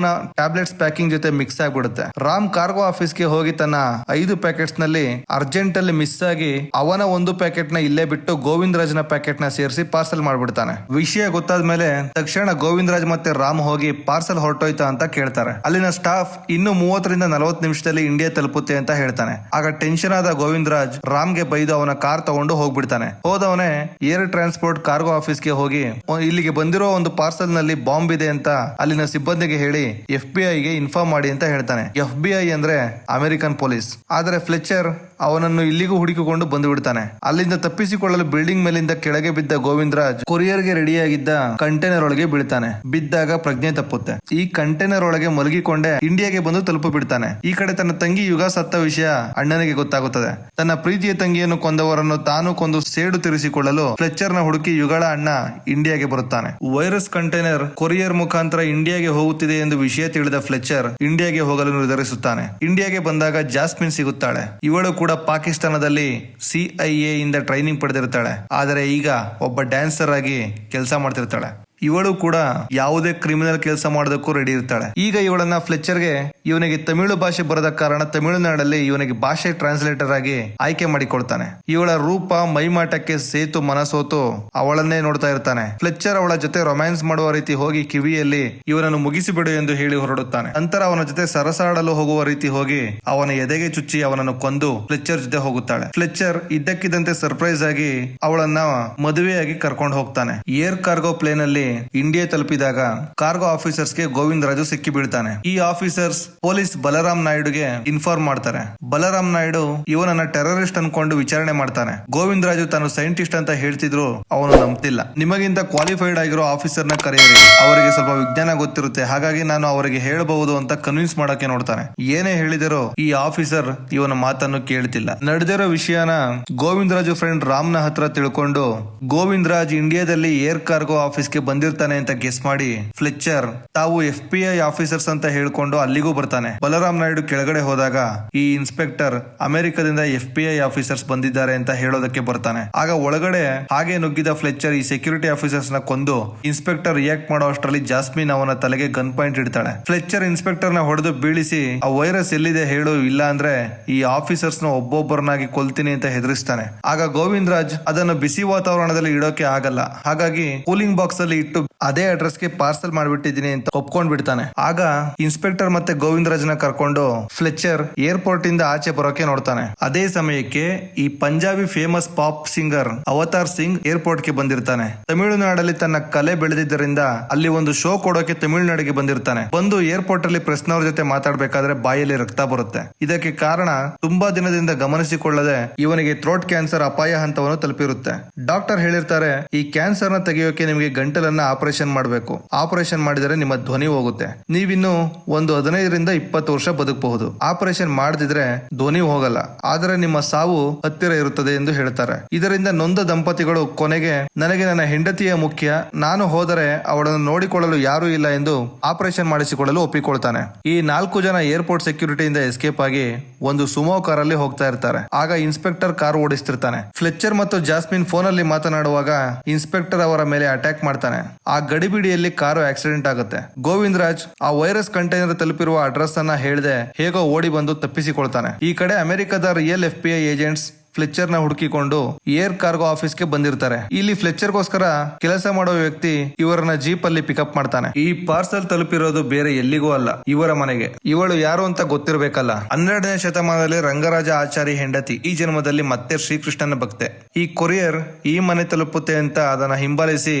ನ ಟ್ಯಾಬ್ಲೆಟ್ಸ್ ಪ್ಯಾಕಿಂಗ್ ಜೊತೆ ಮಿಕ್ಸ್ ಆಗ್ಬಿಡುತ್ತೆ. ರಾಮ್ ಕಾರ್ಗೋ ಆಫೀಸ್ಗೆ ಹೋಗಿ ತನ್ನ ಐದು ಪ್ಯಾಕೆಟ್ಸ್ನಲ್ಲಿ ಅರ್ಜೆಂಟ್ ಅಲ್ಲಿ ಮಿಸ್ ಆಗಿ ಅವನ ಒಂದು ಪ್ಯಾಕೆಟ್ನ ಇಲ್ಲೇ ಬಿಟ್ಟು ಗೋವಿಂದ್ನ ಪ್ಯಾಕೆಟ್ನ ಸೇರಿಸಿ ಪಾರ್ಸಲ್ ಮಾಡ್ಬಿಡ್ತಾನೆ. ವಿಷಯ ಗೊತ್ತಾದ ಮೇಲೆ ತಕ್ಷಣ ಗೋವಿಂದ್ ರಾಜ್ ಮತ್ತೆ ರಾಮ್ ಹೋಗಿ ಪಾರ್ಸಲ್ ಹೊರಟೋಯ್ತಾ ಅಂತ ಕೇಳ್ತಾರೆ. ಅಲ್ಲಿನ ಸ್ಟಾಫ್ ಇನ್ನು ಮೂವತ್ತರಿಂದ ನಲವತ್ತು ನಿಮಿಷದಲ್ಲಿ ಇಂಡಿಯಾ ತಲುಪುತ್ತೆ ಅಂತ ಹೇಳ್ತಾನೆ. ಆಗ ಟೆನ್ಷನ್ ಆದ ಗೋವಿಂದ್ ರಾಜ್ಗೆ ಬೈದು ಅವನ ಕಾರ್ ತಗೊಂಡು ಹೋಗ್ಬಿಡ್ತಾನೆ. ಹೋದವನೇ ಏರ್ ಟ್ರಾನ್ಸ್ಪೋರ್ಟ್ ಕಾರ್ಗೋ ಆಫೀಸ್ಗೆ ಹೋಗಿ ಇಲ್ಲಿಗೆ ಬಂದಿರೋ ಒಂದು ಪಾರ್ಸಲ್ನಲ್ಲಿ ಬಾಂಬ್ ಇದೆ ಅಂತ ಅಲ್ಲಿನ ಸಿಬ್ಬಂದಿಗೆ ಹೇಳಿ, ಎಫ್ ಬಿ ಐಗೆ ಇನ್ಫಾರ್ಮ್ ಮಾಡಿ ಅಂತ ಹೇಳ್ತಾನೆ. ಎಫ್ ಬಿ ಐ ಅಂದ್ರೆ ಅಮೆರಿಕನ್ ಪೊಲೀಸ್. ಆದ್ರೆ ಫ್ಲೆಚರ್ ಅವನನ್ನು ಇಲ್ಲಿಗೂ ಹುಡುಕಿಕೊಂಡು ಬಂದು ಬಿಡ್ತಾನೆ ಅಲ್ಲಿಂದ ತಪ್ಪಿಸಿಕೊಳ್ಳಲು ಬಿಲ್ಡಿಂಗ್ ಮೇಲಿಂದ ಕೆಳಗೆ ಬಿದ್ದ ಗೋವಿಂದರಾಜ್ ಕೊರಿಯರ್ಗೆ ರೆಡಿಯಾಗಿದ್ದ ಕಂಟೈನರ್ ಒಳಗೆ ಬೀಳ್ತಾನೆ. ಬಿದ್ದಾಗ ಪ್ರಜ್ಞೆ ತಪ್ಪುತ್ತೆ. ಈ ಕಂಟೈನರ್ ಒಳಗೆ ಮಲಗಿಕೊಂಡೆ ಇಂಡಿಯಾಗೆ ಬಂದು ತಲುಪು ಬಿಡ್ತಾನೆ. ಈ ಕಡೆ ತನ್ನ ತಂಗಿ ಯುಗ ಸತ್ತ ವಿಷಯ ಅಣ್ಣನಿಗೆ ಗೊತ್ತಾಗುತ್ತದೆ. ತನ್ನ ಪ್ರೀತಿಯ ತಂಗಿಯನ್ನು ಕೊಂದವರನ್ನು ತಾನು ಕೊಂದು ಸೇಡು ತೀರಿಸಿಕೊಳ್ಳಲು ಫ್ಲೆಚರ್ನ ಹುಡುಕಿ ಯುಗಳ ಅಣ್ಣ ಇಂಡಿಯಾಗೆ ಬರುತ್ತಾನೆ. ವೈರಸ್ ಕಂಟೈನರ್ ಕೊರಿಯರ್ ಮುಖಾಂತರ ಇಂಡಿಯಾಗೆ ಹೋಗುತ್ತಿದೆ ಎಂದು ವಿಷಯ ತಿಳಿದ ಫ್ಲೆಚರ್ ಇಂಡಿಯಾಗೆ ಹೋಗಲು ನಿರ್ಧರಿಸುತ್ತಾನೆ. ಇಂಡಿಯಾಗೆ ಬಂದಾಗ ಜಾಸ್ಮಿನ್ ಸಿಗುತ್ತಾಳೆ. ಇವಳು ಕೂಡ ಪಾಕಿಸ್ತಾನದಲ್ಲಿ ಸಿಐಎ ಇಂದ ಟ್ರೈನಿಂಗ್ ಪಡೆದಿರ್ತಾಳೆ. ಆದರೆ ಈಗ ಒಬ್ಬ ಡ್ಯಾನ್ಸರ್ ಆಗಿ ಕೆಲಸ ಮಾಡ್ತಿರ್ತಾಳೆ. ಇವಳು ಕೂಡ ಯಾವುದೇ ಕ್ರಿಮಿನಲ್ ಕೆಲಸ ಮಾಡೋದಕ್ಕೂ ರೆಡಿ ಇರ್ತಾಳೆ. ಈಗ ಇವಳನ್ನ ಫ್ಲೆಚರ್ಗೆ ಇವನಿಗೆ ತಮಿಳು ಭಾಷೆ ಬರದ ಕಾರಣ ತಮಿಳುನಾಡಲ್ಲಿ ಇವನಿಗೆ ಭಾಷೆ ಟ್ರಾನ್ಸ್ಲೇಟರ್ ಆಗಿ ಆಯ್ಕೆ ಮಾಡಿಕೊಳ್ತಾನೆ ಇವಳ ರೂಪ, ಮೈಮಾಟಕ್ಕೆ ಸೇತು ಮನಸೋತು ಅವಳನ್ನೇ ನೋಡ್ತಾ ಇರ್ತಾನೆ. ಫ್ಲೆಚರ್ ಅವಳ ಜೊತೆ ರೊಮ್ಯಾನ್ಸ್ ಮಾಡುವ ರೀತಿ ಹೋಗಿ ಕಿವಿಯಲ್ಲಿ ಇವನನ್ನು ಮುಗಿಸಿಬಿಡು ಎಂದು ಹೇಳಿ ಹೊರಡುತ್ತಾನೆ. ನಂತರ ಅವನ ಜೊತೆ ಸರಸಾಡಲು ಹೋಗುವ ರೀತಿ ಹೋಗಿ ಅವನ ಎದೆಗೆ ಚುಚ್ಚಿ ಅವನನ್ನು ಕೊಂದು ಫ್ಲೆಚರ್ ಜೊತೆ ಹೋಗುತ್ತಾಳೆ. ಫ್ಲೆಚರ್ ಇದ್ದಕ್ಕಿದ್ದಂತೆ ಸರ್ಪ್ರೈಸ್ ಆಗಿ ಅವಳನ್ನ ಮದುವೆಯಾಗಿ ಕರ್ಕೊಂಡು ಹೋಗ್ತಾನೆ. ಏರ್ ಕಾರ್ಗೋ ಪ್ಲೇನ್ ಅಲ್ಲಿ ಇಂಡಿಯಾ ತಲುಪಿದಾಗ ಕಾರ್ಗೋ ಆಫೀಸರ್ಸ್ಗೆ ಗೋವಿಂದ ರಾಜು ಸಿಕ್ಕಿ ಬೀಳ್ತಾನೆ ಈ ಆಫೀಸರ್ಸ್ ಪೊಲೀಸ್ ಬಲರಾಮ್ ನಾಯ್ಡುಗೆ ಇನ್ಫಾರ್ಮ್ ಮಾಡ್ತಾರೆ. ಬಲರಾಮ್ ನಾಯ್ಡು ಇವನನ್ನ ಟೆರರಿಸ್ಟ್ ಅನ್ಕೊಂಡು ವಿಚಾರಣೆ ಮಾಡ್ತಾನೆ. ಗೋವಿಂದ ರಾಜು ತಾನು ಸೈಂಟಿಸ್ಟ್ ಅಂತ ಹೇಳ್ತಿದ್ರು, ಅವನು ನಂಬ್ತಿಲ್ಲ. ನಿಮಗಿಂತ ಕ್ವಾಲಿಫೈಡ್ ಆಗಿರೋ ಆಫೀಸರ್ನ ಕರೆಯಿರಿ. ಅವರಿಗೆ ಸ್ವಲ್ಪ ವಿಜ್ಞಾನ ಗೊತ್ತಿರುತ್ತೆ. ಹಾಗಾಗಿ ನಾನು ಅವರಿಗೆ ಹೇಳಬಹುದು ಅಂತ ಕನ್ವಿನ್ಸ್ ಮಾಡಕ್ಕೆ ನೋಡ್ತಾನೆ. ಏನೇ ಹೇಳಿದರೂ ಈ ಆಫೀಸರ್ ಇವನ ಮಾತನ್ನು ಕೇಳ್ತಿಲ್ಲ. ನಡೆದಿರೋ ವಿಷಯನ ಗೋವಿಂದರಾಜು ಫ್ರೆಂಡ್ ರಾಮ್ನ ಹತ್ರ ತಿಳ್ಕೊಂಡು, ಗೋವಿಂದ್ ರಾಜ್ ಇಂಡಿಯಾದಲ್ಲಿ ಏರ್ ಕಾರ್ಗೋ ಆಫೀಸ್ಗೆ ಬಂದಿರ್ತಾನೆ ಅಂತ ಗೆಸ್ ಮಾಡಿ ಫ್ಲೆಚರ್ ತಾವು ಎಫ್ ಪಿ ಐ ಆಫೀಸರ್ಸ್ ಅಂತ ಹೇಳ್ಕೊಂಡು ಅಲ್ಲಿಗೂ ಬರ್ತಾನೆ. ಬಲರಾಮ್ ನಾಯ್ಡು ಕೆಳಗಡೆ ಹೋದಾಗ ಈ ಇನ್ಸ್ಪೆಕ್ಟರ್ ಅಮೆರಿಕದಿಂದ ಎಫ್ ಪಿ ಐ ಆಫೀಸರ್ಸ್ ಬಂದಿದ್ದಾರೆ ಅಂತ ಹೇಳೋದಕ್ಕೆ ಬರ್ತಾನೆ. ಆಗ ಒಳಗಡೆ ಹಾಗೆ ನುಗ್ಗಿದ ಫ್ಲೆಚರ್ ಈ ಸೆಕ್ಯೂರಿಟಿ ಆಫೀಸರ್ಸ್ನ ಕೊಂದು ಇನ್ಸ್ಪೆಕ್ಟರ್ ರಿಯಾಕ್ಟ್ ಮಾಡೋ ಅಷ್ಟರಲ್ಲಿ ಜಾಸ್ಮಿನ್ ಅವನ ತಲೆಗೆ ಗನ್ ಪಾಯಿಂಟ್ ಇಡ್ತಾಳೆ. ಫ್ಲೆಚರ್ ಇನ್ಸ್ಪೆಕ್ಟರ್ನ ಹೊಡೆದು ಬೀಳಿಸಿ, ಆ ವೈರಸ್ ಎಲ್ಲಿದೆ ಹೇಳು, ಇಲ್ಲ ಅಂದ್ರೆ ಈ ಆಫೀಸರ್ಸ್ನ ಒಬ್ಬೊಬ್ಬರನ್ನಾಗಿ ಕೊಲ್ತೀನಿ ಅಂತ ಹೆದರಿಸ್ತಾನೆ. ಆಗ ಗೋವಿಂದ್ ರಾಜ್ ಅದನ್ನು ಬಿಸಿ ವಾತಾವರಣದಲ್ಲಿ ಇಡೋಕೆ ಆಗಲ್ಲ. ಹಾಗಾಗಿ ಕೂಲಿಂಗ್ ಬಾಕ್ಸ್ ಅಲ್ಲಿ to ಅದೇ ಅಡ್ರೆಸ್ಗೆ ಪಾರ್ಸಲ್ ಮಾಡಿಬಿಟ್ಟಿದ್ದೀನಿ ಅಂತ ಒಪ್ಕೊಂಡ್ ಬಿಡ್ತಾನೆ. ಆಗ ಇನ್ಸ್ಪೆಕ್ಟರ್ ಮತ್ತೆ ಗೋವಿಂದರಾಜನ ಕರ್ಕೊಂಡು ಫ್ಲೆಚರ್ ಏರ್ಪೋರ್ಟ್ ಇಂದ ಆಚೆ ಬರೋಕೆ ನೋಡ್ತಾನೆ. ಅದೇ ಸಮಯಕ್ಕೆ ಈ Punjabi famous pop singer Avatar Singh ಏರ್ಪೋರ್ಟ್ಗೆ ಬಂದಿರ್ತಾನೆ. ತಮಿಳುನಾಡಲ್ಲಿ ತನ್ನ ಕಲೆ ಬೆಳೆದಿದ್ದರಿಂದ ಅಲ್ಲಿ ಒಂದು ಶೋ ಕೊಡೋಕೆ ತಮಿಳುನಾಡಿಗೆ ಬಂದಿರ್ತಾನೆ. ಬಂದು ಏರ್ಪೋರ್ಟ್ ಅಲ್ಲಿ ಪ್ರೆಸ್ನವ್ರ ಜೊತೆ ಮಾತಾಡ್ಬೇಕಾದ್ರೆ ಬಾಯಲ್ಲಿ ರಕ್ತ ಬರುತ್ತೆ. ಇದಕ್ಕೆ ಕಾರಣ ತುಂಬಾ ದಿನದಿಂದ ಗಮನಿಸಿಕೊಳ್ಳದೆ ಇವನಿಗೆ ಥ್ರೋಟ್ ಕ್ಯಾನ್ಸರ್ ಅಪಾಯ ಹಂತವನ್ನು ತಲುಪಿರುತ್ತೆ. ಡಾಕ್ಟರ್ ಹೇಳಿರ್ತಾರೆ, ಈ ಕ್ಯಾನ್ಸರ್ನ ತೆಗೆಯೋಕೆ ನಿಮಗೆ ಗಂಟಲನ್ನ ಆಪರೇಷನ್ ಮಾಡಬೇಕು. ಆಪರೇಷನ್ ಮಾಡಿದರೆ ನಿಮ್ಮ ಧ್ವನಿ ಹೋಗುತ್ತೆ. ನೀವಿನ್ನು ಒಂದು ಹದಿನೈದರಿಂದ ಇಪ್ಪತ್ತು ವರ್ಷ ಬದುಕಬಹುದು. ಆಪರೇಷನ್ ಮಾಡದಿದ್ರೆ ಧ್ವನಿ ಹೋಗಲ್ಲ. ಆದರೆ ನಿಮ್ಮ ಸಾವು ಹತ್ತಿರ ಇರುತ್ತದೆ ಎಂದು ಹೇಳ್ತಾರೆ. ಇದರಿಂದ ನೊಂದ ದಂಪತಿಗಳು ಕೊನೆಗೆ, ನನಗೆ ನನ್ನ ಹೆಂಡತಿಯ ಮುಖ್ಯ. ನಾನು ಹೋದರೆ ಅವಳನ್ನು ನೋಡಿಕೊಳ್ಳಲು ಯಾರೂ ಇಲ್ಲ ಎಂದು ಆಪರೇಷನ್ ಮಾಡಿಸಿಕೊಳ್ಳಲು ಒಪ್ಪಿಕೊಳ್ತಾನೆ. ಈ ನಾಲ್ಕು ಜನ ಏರ್ಪೋರ್ಟ್ ಸೆಕ್ಯೂರಿಟಿಯಿಂದ ಎಸ್ಕೇಪ್ ಆಗಿ ಒಂದು ಸುಮೋ ಕಾರಲ್ಲಿ ಹೋಗ್ತಾ ಇರ್ತಾರೆ. ಆಗ ಇನ್ಸ್ಪೆಕ್ಟರ್ ಕಾರ್ ಓಡಿಸ್ತಿರ್ತಾನೆ. ಫ್ಲೆಚರ್ ಮತ್ತು ಜಾಸ್ಮಿನ್ ಫೋನಲ್ಲಿ ಮಾತನಾಡುವಾಗ ಇನ್ಸ್ಪೆಕ್ಟರ್ ಅವರ ಮೇಲೆ ಅಟ್ಯಾಕ್ ಮಾಡ್ತಾನೆ. ಆ ಗಡಿಬಿಡಿಯಲ್ಲಿ ಕಾರು ಆಕ್ಸಿಡೆಂಟ್ ಆಗುತ್ತೆ. ಗೋವಿಂದ್ ರಾಜ್ ಆ ವೈರಸ್ ಕಂಟೈನರ್ ತಲುಪಿರುವ ಅಡ್ರೆಸ್ ಅನ್ನ ಹೇಳದೆ ಹೇಗೋ ಓಡಿ ಬಂದು ತಪ್ಪಿಸಿಕೊಳ್ತಾನೆ. ಈ ಕಡೆ ಅಮೆರಿಕದ ರಿಯಲ್ ಎಫ್ ಪಿ ಏಜೆಂಟ್ಸ್ ಫ್ಲೆಚರ್ನ ಹುಡುಕಿಕೊಂಡು ಏರ್ ಕಾರ್ಗೋ ಆಫೀಸ್ಗೆ ಬಂದಿರ್ತಾರೆ. ಇಲ್ಲಿ ಫ್ಲೆಚರ್ಗೋಸ್ಕರ ಕೆಲಸ ಮಾಡೋ ವ್ಯಕ್ತಿ ಇವರನ್ನ ಜೀಪ್ ಅಲ್ಲಿ ಪಿಕಪ್ ಮಾಡ್ತಾನೆ. ಈ ಪಾರ್ಸಲ್ ತಲುಪಿರೋದು ಬೇರೆ ಎಲ್ಲಿಗೂ ಅಲ್ಲ, ಇವರ ಮನೆಗೆ. ಇವಳು ಯಾರು ಅಂತ ಗೊತ್ತಿರಬೇಕಲ್ಲ. ಹನ್ನೆರಡನೇ ಶತಮಾನದಲ್ಲಿ ರಂಗರಾಜ ಆಚಾರಿ ಹೆಂಡತಿ. ಈ ಜನ್ಮದಲ್ಲಿ ಮತ್ತೆ ಶ್ರೀಕೃಷ್ಣನ ಭಕ್ತೆ. ಈ ಕೊರಿಯರ್ ಈ ಮನೆ ತಲುಪುತ್ತೆ ಅಂತ ಅದನ್ನ ಹಿಂಬಾಲಿಸಿ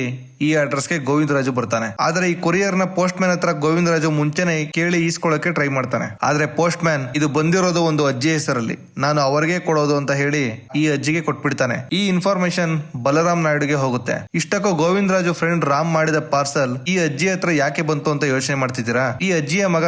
ಈ ಅಡ್ರೆಸ್ಗೆ ಗೋವಿಂದ ರಾಜು ಬರ್ತಾನೆ. ಆದ್ರೆ ಈ ಕೊರಿಯರ್ನ ಪೋಸ್ಟ್ ಮ್ಯಾನ್ ಹತ್ರ ಗೋವಿಂದ ರಾಜು ಮುಂಚೆನೆ ಕೇಳಿ ಈಸ್ಕೊಳ್ಳೋಕೆ ಟ್ರೈ ಮಾಡ್ತಾನೆ. ಆದ್ರೆ ಪೋಸ್ಟ್ ಮ್ಯಾನ್ ಇದು ಬಂದಿರೋದು ಒಂದು ಅಜ್ಜಿ ಹೆಸರಲ್ಲಿ. ನಾನು ಅವರಿಗೆ ಕೊಡೋದು ಅಂತ ಹೇಳಿ ಈ ಅಜ್ಜಿಗೆ ಕೊಟ್ಬಿಡ್ತಾನೆ. ಈ ಇನ್ಫಾರ್ಮೇಶನ್ ಬಲರಾಮ್ ನಾಯ್ಡುಗೆ ಹೋಗುತ್ತೆ. ಇಷ್ಟಕ್ಕೂ ಗೋವಿಂದ ರಾಜು ಫ್ರೆಂಡ್ ರಾಮ್ ಮಾಡಿದ ಪಾರ್ಸಲ್ ಈ ಅಜ್ಜಿ ಹತ್ರ ಯಾಕೆ ಬಂತು ಅಂತ ಯೋಚನೆ ಮಾಡ್ತಿದ್ದೀರಾ? ಈ ಅಜ್ಜಿಯ ಮಗ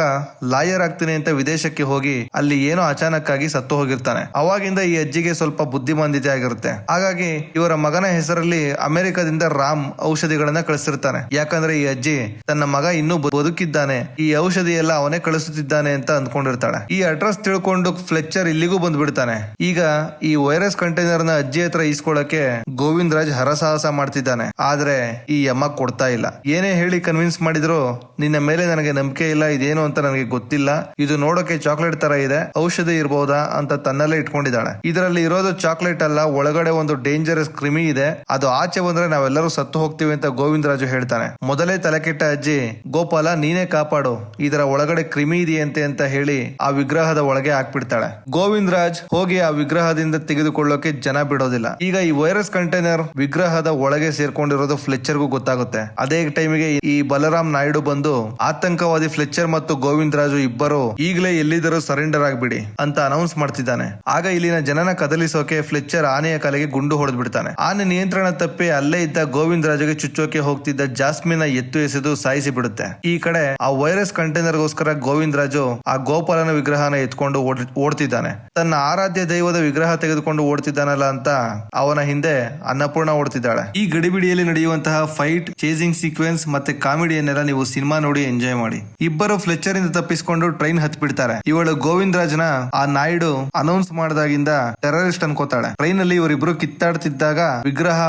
ಲಾಯರ್ ಆಗ್ತೀನಿ ಅಂತ ವಿದೇಶಕ್ಕೆ ಹೋಗಿ ಅಲ್ಲಿ ಏನೋ ಅಚಾನಕ್ ಆಗಿ ಸತ್ತು ಹೋಗಿರ್ತಾನೆ. ಅವಾಗಿಂದ ಈ ಅಜ್ಜಿಗೆ ಸ್ವಲ್ಪ ಬುದ್ಧಿಮಾಂದ್ಯತೆ ಆಗಿರುತ್ತೆ. ಹಾಗಾಗಿ ಇವರ ಮಗನ ಹೆಸರಲ್ಲಿ ಅಮೆರಿಕದಿಂದ ರಾಮ್ ಔಷಧಿಗಳನ್ನ ಕಳಿಸಿರ್ತಾನೆ. ಯಾಕಂದ್ರೆ ಈ ಅಜ್ಜಿ ತನ್ನ ಮಗ ಇನ್ನೂ ಬದುಕಿದ್ದಾನೆ. ಈ ಔಷಧಿ ಎಲ್ಲ ಅವನೇ ಕಳಿಸುತ್ತಿದ್ದಾನೆ ಅಂತ ಅಂದ್ಕೊಂಡಿರ್ತಾಳೆ. ಈ ಅಡ್ರೆಸ್ ತಿಳ್ಕೊಂಡು ಫ್ಲೆಕ್ಚರ್ ಇಲ್ಲಿಗೂ ಬಂದ್ಬಿಡ್ತಾನೆ. ಈಗ ಈ ವೈರಸ್ ಕಂಟೈನರ್ನ ಅಜ್ಜಿ ಹತ್ರ ಈಸ್ಕೊಳ್ಳಕ್ಕೆ ಗೋವಿಂದ್ ರಾಜ್ ಹರಸಾಹಸ ಮಾಡ್ತಿದ್ದಾನೆ. ಆದ್ರೆ ಈ ಯಮ್ಮ ಕೊಡ್ತಾ ಇಲ್ಲ. ಏನೇ ಹೇಳಿ ಕನ್ವಿನ್ಸ್ ಮಾಡಿದ್ರು, ನಿನ್ನ ಮೇಲೆ ನನಗೆ ನಂಬಿಕೆ ಇಲ್ಲ, ಇದೇನು ಅಂತ ನನಗೆ ಗೊತ್ತಿಲ್ಲ. ಇದು ನೋಡೋಕೆ ಚಾಕ್ಲೇಟ್ ತರ ಇದೆ, ಔಷಧಿ ಇರಬಹುದಾ ಅಂತ ತನ್ನಲ್ಲೇ ಇಟ್ಕೊಂಡಿದ್ದಾಳೆ. ಇದರಲ್ಲಿ ಇರೋದು ಚಾಕ್ಲೇಟ್ ಅಲ್ಲ, ಒಳಗಡೆ ಒಂದು ಡೇಂಜರಸ್ ಕ್ರಿಮಿ ಇದೆ. ಅದು ಆಚೆ ಬಂದ್ರೆ ನಾವೆಲ್ಲರೂ ಸತ್ತು ಹೋಗ್ತೀವಿ ಅಂತ ಗೋವಿಂದ ರಾಜು ಹೇಳ್ತಾನೆ. ಮೊದಲೇ ತಲೆಕೆಟ್ಟ ಅಜ್ಜಿ, ಗೋಪಾಲ, ನೀನೇ ಕಾಪಾಡು. ಇದರ ಒಳಗಡೆ ಕ್ರಿಮಿ ಇದೆಯಂತೆ ಅಂತ ಹೇಳಿ ಆ ವಿಗ್ರಹದ ಒಳಗೆ ಹಾಕ್ಬಿಡ್ತಾಳೆ. ಗೋವಿಂದ್ ರಾಜ್ ಹೋಗಿ ಆ ವಿಗ್ರಹದಿಂದ ತೆಗೆದುಕೊಳ್ಳೋಕೆ ಜನ ಬಿಡೋದಿಲ್ಲ. ಈಗ ಈ ವೈರಸ್ ಕಂಟೈನರ್ ವಿಗ್ರಹದ ಒಳಗೆ ಸೇರ್ಕೊಂಡಿರೋದು ಫ್ಲೆಚರ್ಗೂ ಗೊತ್ತಾಗುತ್ತೆ. ಅದೇ ಟೈಮಿಗೆ ಈ ಬಲರಾಮ್ ನಾಯ್ಡು ಬಂದು ಆತಂಕವಾದಿ ಫ್ಲೆಚರ್ ಮತ್ತು ಗೋವಿಂದ ರಾಜು ಇಬ್ಬರು ಈಗಲೇ ಎಲ್ಲಿದ್ದರೂ ಸರೆಂಡರ್ ಆಗ್ಬಿಡಿ ಅಂತ ಅನೌನ್ಸ್ ಮಾಡ್ತಿದ್ದಾನೆ. ಆಗ ಇಲ್ಲಿನ ಜನನ ಕದಲಿಸೋಕೆ ಫ್ಲೆಚರ್ ಆನೆಯ ಕಲೆಗೆ ಗುಂಡು ಹೊಡೆದು ಬಿಡ್ತಾನೆ ಆನೆ ನಿಯಂತ್ರಣ ತಪ್ಪಿ ಅಲ್ಲೇ ಇದ್ದ ಗೋವಿಂದ ರಾಜುಗೆ ಚುಚ್ಚೋಕೆ ಹೋಗ್ತಿದ್ದ ಜಾಸ್ಮಿನ ಎತ್ತು ಎಸೆದು ಸಾಯಿಸಿ ಬಿಡುತ್ತೆ ಈ ಕಡೆ ಆ ವೈರಸ್ ಕಂಟೈನರ್ ಗೋಸ್ಕರ ಗೋವಿಂದರಾಜು ಆ ಗೋಪಾಲನ ವಿಗ್ರಹನ ಎತ್ಕೊಂಡು ಓಡ್- ಓಡ್ತಿದ್ದಾನೆ. ತನ್ನ ಆರಾಧ್ಯ ದೈವದ ವಿಗ್ರಹ ತೆಗೆದುಕೊಂಡು ಓಡ್ತಿದ್ದಾನಲ್ಲ ಅಂತ ಅವನ ಹಿಂದೆ ಅನ್ನಪೂರ್ಣ ಓಡ್ತಿದ್ದಾಳೆ ಈ ಗಡಿಬಿಡಿಯಲ್ಲಿ ನಡೆಯುವಂತಹ ಫೈಟ್ ಚೇಸಿಂಗ್ ಸೀಕ್ವೆನ್ಸ್ ಮತ್ತೆ ಕಾಮಿಡಿಯನ್ನೆಲ್ಲ ನೀವು ಸಿನಿಮಾ ನೋಡಿ ಎಂಜಾಯ್ ಮಾಡಿ. ಇಬ್ಬರು ಫ್ಲೆಚರ್ ಇಂದ ತಪ್ಪಿಸಿಕೊಂಡು ಟ್ರೈನ್ ಹತ್ಬಿಡ್ತಾರೆ. ಇವಳು ಗೋವಿಂದ್ ರಾಜ್ನ ಆ ನಾಯ್ಡು ಅನೌನ್ಸ್ ಮಾಡಿದಾಗಿಂದ ಟೆರರಿಸ್ಟ್ ಅನ್ಕೋತಾಳೆ. ಟ್ರೈನ್ ಅಲ್ಲಿ ಇವರಿಬ್ರು ಕಿತ್ತಾಡ್ತಿದ್ದಾಗ ವಿಗ್ರಹ